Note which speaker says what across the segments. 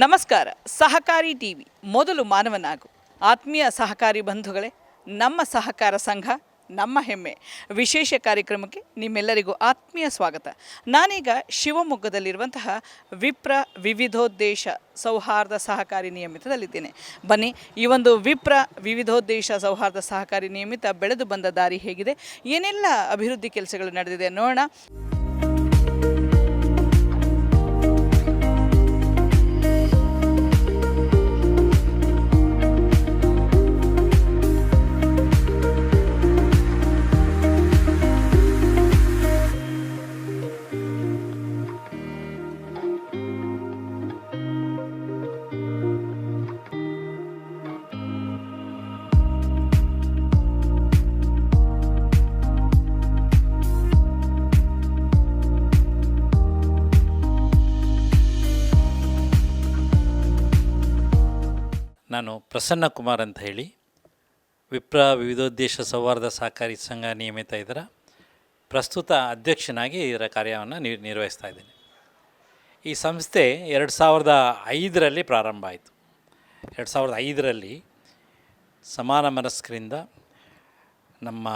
Speaker 1: ನಮಸ್ಕಾರ. ಸಹಕಾರಿ ಟಿವಿ, ಮೊದಲು ಮಾನವನಾಗು. ಆತ್ಮೀಯ ಸಹಕಾರಿ ಬಂಧುಗಳೇ, ನಮ್ಮ ಸಹಕಾರ ಸಂಘ, ನಮ್ಮ ಹೆಮ್ಮೆ. ವಿಶೇಷ ಕಾರ್ಯಕ್ರಮಕ್ಕೆ ನಿಮ್ಮೆಲ್ಲರಿಗೂ ಆತ್ಮೀಯ ಸ್ವಾಗತ. ನಾನೀಗ ಶಿವಮೊಗ್ಗದಲ್ಲಿರುವಂತಹ ವಿಪ್ರ ವಿವಿಧೋದ್ದೇಶ ಸೌಹಾರ್ದ ಸಹಕಾರಿ ನಿಯಮಿತದಲ್ಲಿದ್ದೇನೆ. ಬನ್ನಿ, ಈ ಒಂದು ವಿಪ್ರ ವಿವಿಧೋದ್ದೇಶ ಸೌಹಾರ್ದ ಸಹಕಾರಿ ನಿಯಮಿತ ಬೆಳೆದು ಬಂದ ದಾರಿ ಹೇಗಿದೆ? ಏನೆಲ್ಲ ಅಭಿವೃದ್ಧಿ ಕೆಲಸಗಳು ನಡೆದಿದೆ ನೋಡೋಣ.
Speaker 2: ನಾನು ಪ್ರಸನ್ನ ಕುಮಾರ್ ಅಂತ ಹೇಳಿ. ವಿಪ್ರ ವಿವಿಧೋದ್ದೇಶ ಸೌಹಾರ್ದ ಸಹಕಾರಿ ಸಂಘ ನಿಯಮಿತ ಇದರ ಪ್ರಸ್ತುತ ಅಧ್ಯಕ್ಷನಾಗಿ ಇದರ ಕಾರ್ಯವನ್ನು ನಿರ್ ನಿರ್ವಹಿಸ್ತಾ ಇದ್ದೇನೆ. ಈ ಸಂಸ್ಥೆ ಎರಡು ಸಾವಿರದ ಐದರಲ್ಲಿ ಪ್ರಾರಂಭ ಆಯಿತು. ಎರಡು ಸಾವಿರದ ಐದರಲ್ಲಿ ಸಮಾನ ಮನಸ್ಕರಿಂದ ನಮ್ಮ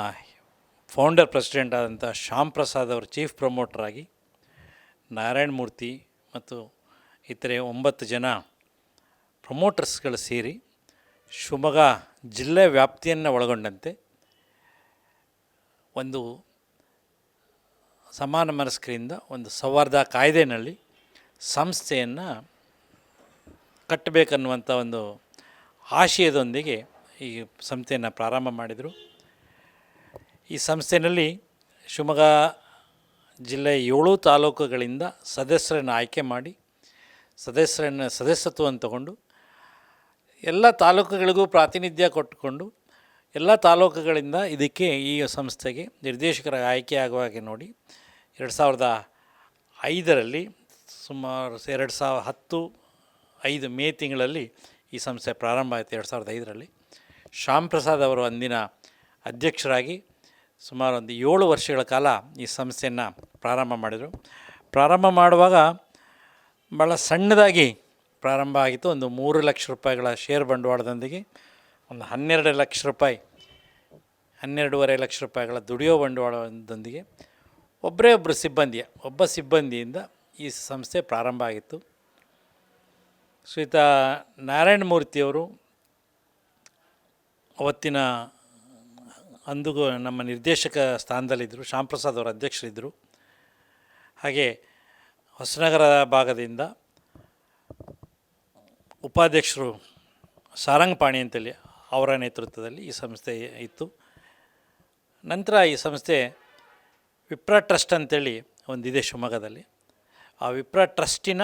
Speaker 2: ಫೌಂಡರ್ ಪ್ರೆಸಿಡೆಂಟ್ ಆದಂಥ ಶ್ಯಾಮ್ ಪ್ರಸಾದ್ ಅವರು ಚೀಫ್ ಪ್ರಮೋಟರ್ ಆಗಿ ನಾರಾಯಣ ಮೂರ್ತಿ ಮತ್ತು ಇತರೆ ಒಂಬತ್ತು ಜನ ಪ್ರಮೋಟರ್ಸ್ಗಳು ಸೇರಿ ಶಿವಮೊಗ್ಗ ಜಿಲ್ಲೆ ವ್ಯಾಪ್ತಿಯನ್ನು ಒಳಗೊಂಡಂತೆ ಒಂದು ಸಮಾನ ಮನಸ್ಕರಿಂದ ಒಂದು ಸೌಹಾರ್ದ ಕಾಯ್ದೆನಲ್ಲಿ ಸಂಸ್ಥೆಯನ್ನು ಕಟ್ಟಬೇಕನ್ನುವಂಥ ಒಂದು ಆಶಯದೊಂದಿಗೆ ಈ ಸಂಸ್ಥೆಯನ್ನು ಪ್ರಾರಂಭ ಮಾಡಿದರು. ಈ ಸಂಸ್ಥೆಯಲ್ಲಿ ಶಿವಮೊಗ್ಗ ಜಿಲ್ಲೆ ಏಳು ತಾಲೂಕುಗಳಿಂದ ಸದಸ್ಯರನ್ನು ಆಯ್ಕೆ ಮಾಡಿ, ಸದಸ್ಯರನ್ನು ಸದಸ್ಯತ್ವವನ್ನು ತಗೊಂಡು ಎಲ್ಲ ತಾಲೂಕುಗಳಿಗೂ ಪ್ರಾತಿನಿಧ್ಯ ಕೊಟ್ಟುಕೊಂಡು ಎಲ್ಲ ತಾಲೂಕುಗಳಿಂದ ಇದಕ್ಕೆ ಈ ಸಂಸ್ಥೆಗೆ ನಿರ್ದೇಶಕರ ಆಯ್ಕೆ ಆಗುವ ಹಾಗೆ ನೋಡಿ, ಎರಡು ಸಾವಿರದ ಐದರಲ್ಲಿ ಸುಮಾರು ಎರಡು ಸಾವಿರ ಹತ್ತು, ಐದು ಮೇ ತಿಂಗಳಲ್ಲಿ ಈ ಸಂಸ್ಥೆ ಪ್ರಾರಂಭ ಆಯಿತು, ಎರಡು ಸಾವಿರದ ಐದರಲ್ಲಿ. ಶ್ಯಾಮ್ ಪ್ರಸಾದ್ ಅವರು ಅಂದಿನ ಅಧ್ಯಕ್ಷರಾಗಿ ಸುಮಾರು ಒಂದು ಏಳು ವರ್ಷಗಳ ಕಾಲ ಈ ಸಂಸ್ಥೆಯನ್ನು ಪ್ರಾರಂಭ ಮಾಡಿದರು. ಪ್ರಾರಂಭ ಮಾಡುವಾಗ ಭಾಳ ಸಣ್ಣದಾಗಿ ಪ್ರಾರಂಭ ಆಗಿತ್ತು. ಒಂದು ಮೂರು ಲಕ್ಷ ರೂಪಾಯಿಗಳ ಶೇರ್ ಬಂಡವಾಳದೊಂದಿಗೆ ಒಂದು ಹನ್ನೆರಡು ಲಕ್ಷ ರೂಪಾಯಿ, ಹನ್ನೆರಡೂವರೆ ಲಕ್ಷ ರೂಪಾಯಿಗಳ ದುಡಿಯೋ ಬಂಡವಾಳದೊಂದಿಗೆ ಒಬ್ಬರೇ ಒಬ್ಬರು ಸಿಬ್ಬಂದಿಯ, ಒಬ್ಬ ಸಿಬ್ಬಂದಿಯಿಂದ ಈ ಸಂಸ್ಥೆ ಪ್ರಾರಂಭ ಆಗಿತ್ತು. ಶ್ರೀತಾ ನಾರಾಯಣ ಮೂರ್ತಿಯವರು ಅವತ್ತಿನ ಅಂದಿಗೂ ನಮ್ಮ ನಿರ್ದೇಶಕ ಸ್ಥಾನದಲ್ಲಿದ್ದರು, ಶ್ಯಾಮ್ ಪ್ರಸಾದ್ ಅವರ ಅಧ್ಯಕ್ಷರಿದ್ದರು. ಹಾಗೆ ಹೊಸನಗರ ಭಾಗದಿಂದ ಉಪಾಧ್ಯಕ್ಷರು ಸಾರಂಗ್ ಪಾಣಿ ಅಂತೇಳಿ ಅವರ ನೇತೃತ್ವದಲ್ಲಿ ಈ ಸಂಸ್ಥೆ ಇತ್ತು. ನಂತರ ಈ ಸಂಸ್ಥೆ ವಿಪ್ರ ಟ್ರಸ್ಟ್ ಅಂತೇಳಿ ಒಂದಿದೆ ಶಿವಮೊಗ್ಗದಲ್ಲಿ. ಆ ವಿಪ್ರ ಟ್ರಸ್ಟಿನ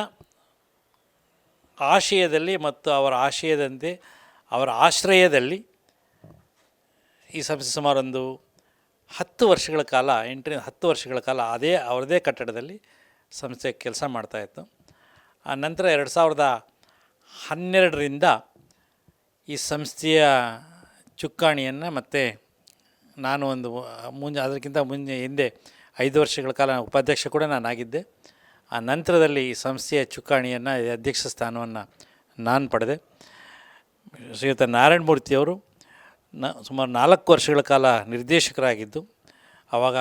Speaker 2: ಆಶಯದಲ್ಲಿ ಮತ್ತು ಅವರ ಆಶಯದಂತೆ ಅವರ ಆಶ್ರಯದಲ್ಲಿ ಈ ಸಂಸ್ಥೆ ಸುಮಾರೊಂದು ಹತ್ತು ವರ್ಷಗಳ ಕಾಲ, ಎಂಟರಿಂದ ಹತ್ತು ವರ್ಷಗಳ ಕಾಲ ಅದೇ, ಅವರದೇ ಕಟ್ಟಡದಲ್ಲಿ ಸಂಸ್ಥೆ ಕೆಲಸ ಮಾಡ್ತಾಯಿತ್ತು ಆ ನಂತರ ಎರಡು ಸಾವಿರದ ಹನ್ನೆರಡರಿಂದ ಈ ಸಂಸ್ಥೆಯ ಚುಕ್ಕಾಣಿಯನ್ನು ಮತ್ತು ನಾನು ಒಂದು ಮುಂಜೆ ಅದಕ್ಕಿಂತ ಮುಂಜೆ ಹಿಂದೆ ಐದು ವರ್ಷಗಳ ಕಾಲ ಉಪಾಧ್ಯಕ್ಷ ಕೂಡ ನಾನಾಗಿದ್ದೆ. ಆ ನಂತರದಲ್ಲಿ ಈ ಸಂಸ್ಥೆಯ ಚುಕ್ಕಾಣಿಯನ್ನು ಅಧ್ಯಕ್ಷ ಸ್ಥಾನವನ್ನು ನಾನು ಪಡೆದೆ. ಶ್ರೀಯುತ ನಾರಾಯಣ ಮೂರ್ತಿಯವರು ನ ಸುಮಾರು ನಾಲ್ಕು ವರ್ಷಗಳ ಕಾಲ ನಿರ್ದೇಶಕರಾಗಿದ್ದು ಆವಾಗ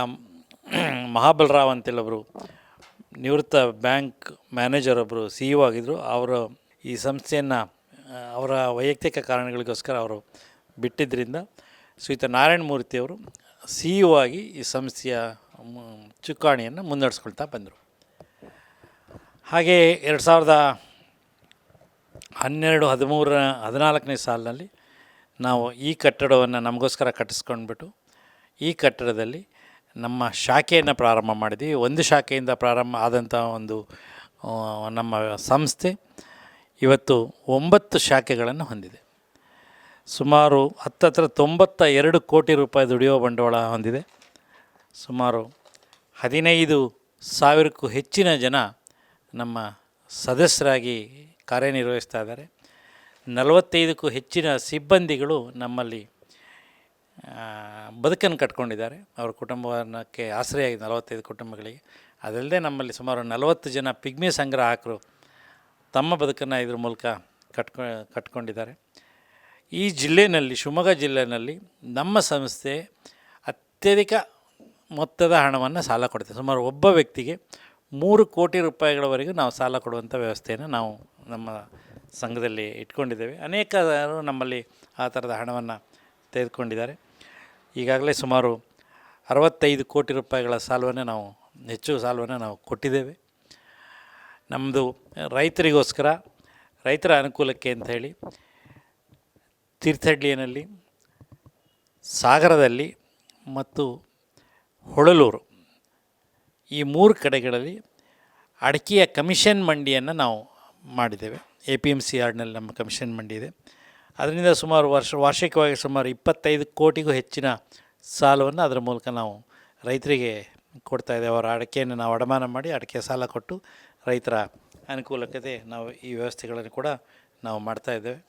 Speaker 2: ಮಹಾಬಲರಾವ್ ಅಂತೇಳೊಬ್ಬರು ನಿವೃತ್ತ ಬ್ಯಾಂಕ್ ಮ್ಯಾನೇಜರ್ ಒಬ್ಬರು ಸಿ ಇ ಒ ಆಗಿದ್ದರು ಅವರು ಈ ಸಂಸ್ಥೆಯನ್ನು ಅವರ ವೈಯಕ್ತಿಕ ಕಾರಣಗಳಿಗೋಸ್ಕರ ಅವರು ಬಿಟ್ಟಿದ್ದರಿಂದ ಶ್ರೀಯುತ ನಾರಾಯಣ ಮೂರ್ತಿಯವರು ಸಿ ಇ ಆಗಿ ಈ ಸಂಸ್ಥೆಯ ಚುಕ್ಕಾಣಿಯನ್ನು ಮುನ್ನಡೆಸ್ಕೊಳ್ತಾ ಬಂದರು. ಹಾಗೆ ಎರಡು ಸಾವಿರದ ಹನ್ನೆರಡು ಹದಿಮೂರ ಹದಿನಾಲ್ಕನೇ ಸಾಲಿನಲ್ಲಿ ನಾವು ಈ ಕಟ್ಟಡವನ್ನು ನಮಗೋಸ್ಕರ ಕಟ್ಟಿಸ್ಕೊಂಡ್ಬಿಟ್ಟು, ಈ ಕಟ್ಟಡದಲ್ಲಿ ನಮ್ಮ ಶಾಖೆಯನ್ನು ಪ್ರಾರಂಭ ಮಾಡಿದ್ವಿ. ಒಂದು ಶಾಖೆಯಿಂದ ಪ್ರಾರಂಭ ಆದಂಥ ಒಂದು ನಮ್ಮ ಸಂಸ್ಥೆ ಇವತ್ತು ಒಂಬತ್ತು ಶಾಖೆಗಳನ್ನು ಹೊಂದಿದೆ. ಸುಮಾರು ಹತ್ತತ್ರ ತೊಂಬತ್ತ ಎರಡು ಕೋಟಿ ರೂಪಾಯಿ ದುಡಿಯುವ ಬಂಡವಾಳ ಹೊಂದಿದೆ. ಸುಮಾರು ಹದಿನೈದು ಸಾವಿರಕ್ಕೂ ಹೆಚ್ಚಿನ ಜನ ನಮ್ಮ ಸದಸ್ಯರಾಗಿ ಕಾರ್ಯನಿರ್ವಹಿಸ್ತಾ ಇದ್ದಾರೆ. ನಲವತ್ತೈದಕ್ಕೂ ಹೆಚ್ಚಿನ ಸಿಬ್ಬಂದಿಗಳು ನಮ್ಮಲ್ಲಿ ಬದುಕನ್ನು ಕಟ್ಕೊಂಡಿದ್ದಾರೆ. ಅವರ ಕುಟುಂಬಕ್ಕೆ ಆಶ್ರಯ ನಲವತ್ತೈದು ಕುಟುಂಬಗಳಿಗೆ. ಅದಲ್ಲದೆ ನಮ್ಮಲ್ಲಿ ಸುಮಾರು ನಲವತ್ತು ಜನ ಪಿಗ್ಮಿ ಸಂಗ್ರಾಹಕರು ತಮ್ಮ ಬದುಕನ್ನು ಇದ್ರ ಮೂಲಕ ಕಟ್ಕೊ, ಕಟ್ಕೊಂಡಿದ್ದಾರೆ. ಈ ಜಿಲ್ಲೆಯಲ್ಲಿ ಶಿವಮೊಗ್ಗ ಜಿಲ್ಲೆಯಲ್ಲಿ ನಮ್ಮ ಸಂಸ್ಥೆ ಅತ್ಯಧಿಕ ಮೊತ್ತದ ಹಣವನ್ನು ಸಾಲ ಕೊಡುತ್ತೆ. ಸುಮಾರು ಒಬ್ಬ ವ್ಯಕ್ತಿಗೆ ಮೂರು ಕೋಟಿ ರೂಪಾಯಿಗಳವರೆಗೂ ನಾವು ಸಾಲ ಕೊಡುವಂಥ ವ್ಯವಸ್ಥೆಯನ್ನು ನಾವು ನಮ್ಮ ಸಂಘದಲ್ಲಿ ಇಟ್ಕೊಂಡಿದ್ದೇವೆ. ಅನೇಕರು ನಮ್ಮಲ್ಲಿ ಆ ಥರದ ಹಣವನ್ನು ತೆಗೆದುಕೊಂಡಿದ್ದಾರೆ. ಈಗಾಗಲೇ ಸುಮಾರು ಅರವತ್ತೈದು ಕೋಟಿ ರೂಪಾಯಿಗಳ ಸಾಲವನ್ನು ನಾವು, ಹೆಚ್ಚು ಸಾಲವನ್ನು ನಾವು ಕೊಟ್ಟಿದ್ದೇವೆ. ನಮ್ಮದು ರೈತರಿಗೋಸ್ಕರ, ರೈತರ ಅನುಕೂಲಕ್ಕೆ ಅಂತ ಹೇಳಿ ತೀರ್ಥಹಳ್ಳಿಯಲ್ಲಿ, ಸಾಗರದಲ್ಲಿ ಮತ್ತು ಹೊಳಲೂರು ಈ ಮೂರು ಕಡೆಗಳಲ್ಲಿ ಅಡಿಕೆಯ ಕಮಿಷನ್ ಮಂಡಿಯನ್ನು ನಾವು ಮಾಡಿದ್ದೇವೆ. ಎ ಪಿ ಎಂ ಸಿ ಯಾರ್ಡ್ನಲ್ಲಿ ನಮ್ಮ ಕಮಿಷನ್ ಮಂಡಿ ಇದೆ. ಅದರಿಂದ ಸುಮಾರು ವರ್ಷ, ವಾರ್ಷಿಕವಾಗಿ ಸುಮಾರು ಇಪ್ಪತ್ತೈದು ಕೋಟಿಗೂ ಹೆಚ್ಚಿನ ಸಾಲವನ್ನು ಅದರ ಮೂಲಕ ನಾವು ರೈತರಿಗೆ ಕೊಡ್ತಾ ಇದ್ದೇವೆ. ಅವರ ಅಡಿಕೆಯನ್ನು ನಾವು ಅಡಮಾನ ಮಾಡಿ ಅಡಿಕೆ ಸಾಲ ಕೊಟ್ಟು ರೈತರ ಅನುಕೂಲಕ್ಕೆ ನಾವು ಈ ವ್ಯವಸ್ಥೆಗಳನ್ನು ಕೂಡ ನಾವು ಮಾಡ್ತಾ ಇದ್ದೇವೆ.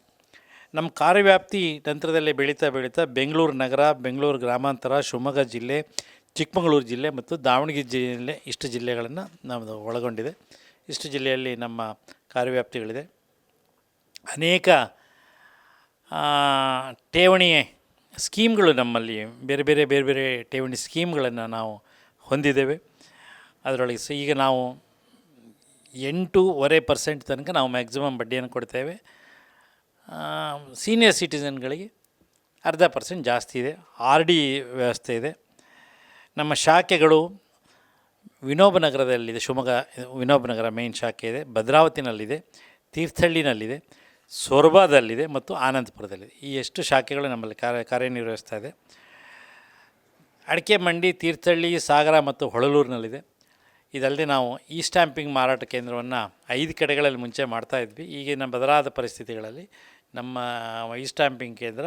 Speaker 2: ನಮ್ಮ ಕಾರ್ಯವ್ಯಾಪ್ತಿ ತಂತ್ರದಲ್ಲಿ ಬೆಳೀತಾ ಬೆಳೀತಾ ಬೆಂಗಳೂರು ನಗರ, ಬೆಂಗಳೂರು ಗ್ರಾಮಾಂತರ, ಶಿವಮೊಗ್ಗ ಜಿಲ್ಲೆ, ಚಿಕ್ಕಮಗಳೂರು ಜಿಲ್ಲೆ ಮತ್ತು ದಾವಣಗೆರೆ ಜಿಲ್ಲೆ ಇಷ್ಟು ಜಿಲ್ಲೆಗಳನ್ನು ನಮ್ಮದು ಒಳಗೊಂಡಿದೆ. ಇಷ್ಟು ಜಿಲ್ಲೆಯಲ್ಲಿ ನಮ್ಮ ಕಾರ್ಯವ್ಯಾಪ್ತಿಗಳಿದೆ. ಅನೇಕ ಠೇವಣಿ ಸ್ಕೀಮ್ಗಳು ನಮ್ಮಲ್ಲಿ ಬೇರೆ ಬೇರೆ ಬೇರೆ ಬೇರೆ ಠೇವಣಿ ಸ್ಕೀಮ್ಗಳನ್ನು ನಾವು ಹೊಂದಿದ್ದೇವೆ. ಅದರೊಳಗೆ ಈಗ ನಾವು ಎಂಟೂವರೆ ಪರ್ಸೆಂಟ್ ತನಕ ನಾವು ಮ್ಯಾಕ್ಸಿಮಮ್ ಬಡ್ಡಿಯನ್ನು ಕೊಡ್ತೇವೆ. ಸೀನಿಯರ್ ಸಿಟಿಸನ್ಗಳಿಗೆ ಅರ್ಧ ಪರ್ಸೆಂಟ್ ಜಾಸ್ತಿ ಇದೆ. ಆರ್ ಡಿ ವ್ಯವಸ್ಥೆ ಇದೆ. ನಮ್ಮ ಶಾಖೆಗಳು ವಿನೋಬ ನಗರದಲ್ಲಿದೆ. ಶಿವಮೊಗ್ಗ, ವಿನೋಬ ನಗರ ಮೇನ್ ಶಾಖೆ ಇದೆ. ಭದ್ರಾವತಿನಲ್ಲಿದೆ. ತೀರ್ಥಹಳ್ಳಿನಲ್ಲಿದೆ. ಸೊರಬಾದಲ್ಲಿದೆ ಮತ್ತು ಆನಂದಪುರದಲ್ಲಿದೆ. ಈ ಎಷ್ಟು ಶಾಖೆಗಳು ನಮ್ಮಲ್ಲಿ ಕಾರ್ಯ, ಕಾರ್ಯನಿರ್ವಹಿಸ್ತಾ ಇದೆ. ಅಡಿಕೆ ಮಂಡಿ, ತೀರ್ಥಹಳ್ಳಿ, ಸಾಗರ ಮತ್ತು ಹೊಳಲೂರಿನಲ್ಲಿದೆ. ಇದಲ್ಲದೆ ನಾವು ಈ ಸ್ಟ್ಯಾಂಪಿಂಗ್ ಮಾರಾಟ ಕೇಂದ್ರವನ್ನು ಐದು ಕಡೆಗಳಲ್ಲಿ ಮುಂಚೆ ಮಾಡ್ತಾ ಇದ್ವಿ. ಈಗಿನ ಬದಲಾದ ಪರಿಸ್ಥಿತಿಗಳಲ್ಲಿ ನಮ್ಮ ಈ ಸ್ಟ್ಯಾಂಪಿಂಗ್ ಕೇಂದ್ರ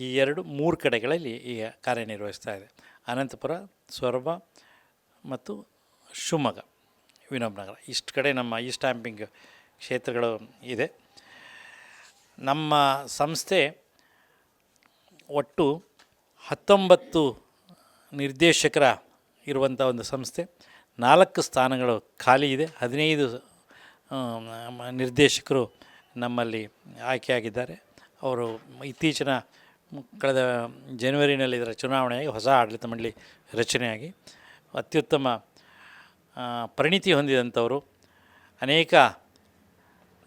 Speaker 2: ಈ ಎರಡು ಮೂರು ಕಡೆಗಳಲ್ಲಿ ಈಗ ಕಾರ್ಯನಿರ್ವಹಿಸ್ತಾ ಇದೆ. ಅನಂತಪುರ, ಸೊರಬ ಮತ್ತು ಶಿವಮೊಗ್ಗ ವಿನೋಬನಗರ ಇಷ್ಟು ಕಡೆ ನಮ್ಮ ಈ ಸ್ಟ್ಯಾಂಪಿಂಗ್ ಕ್ಷೇತ್ರಗಳು ಇದೆ. ನಮ್ಮ ಸಂಸ್ಥೆ ಒಟ್ಟು ಹತ್ತೊಂಬತ್ತು ನಿರ್ದೇಶಕರ ಇರುವಂಥ ಒಂದು ಸಂಸ್ಥೆ. ನಾಲ್ಕು ಸ್ಥಾನಗಳು ಖಾಲಿ ಇದೆ. ಹದಿನೈದು ನಿರ್ದೇಶಕರು ನಮ್ಮಲ್ಲಿ ಆಯ್ಕೆಯಾಗಿದ್ದಾರೆ. ಅವರು ಇತ್ತೀಚಿನ ಕಳೆದ ಜನವರಿನಲ್ಲಿ ಇದರ ಚುನಾವಣೆಯಾಗಿ ಹೊಸ ಆಡಳಿತ ಮಂಡಳಿ ರಚನೆಯಾಗಿ ಅತ್ಯುತ್ತಮ ಪರಿಣಿತಿ ಹೊಂದಿದಂಥವರು. ಅನೇಕ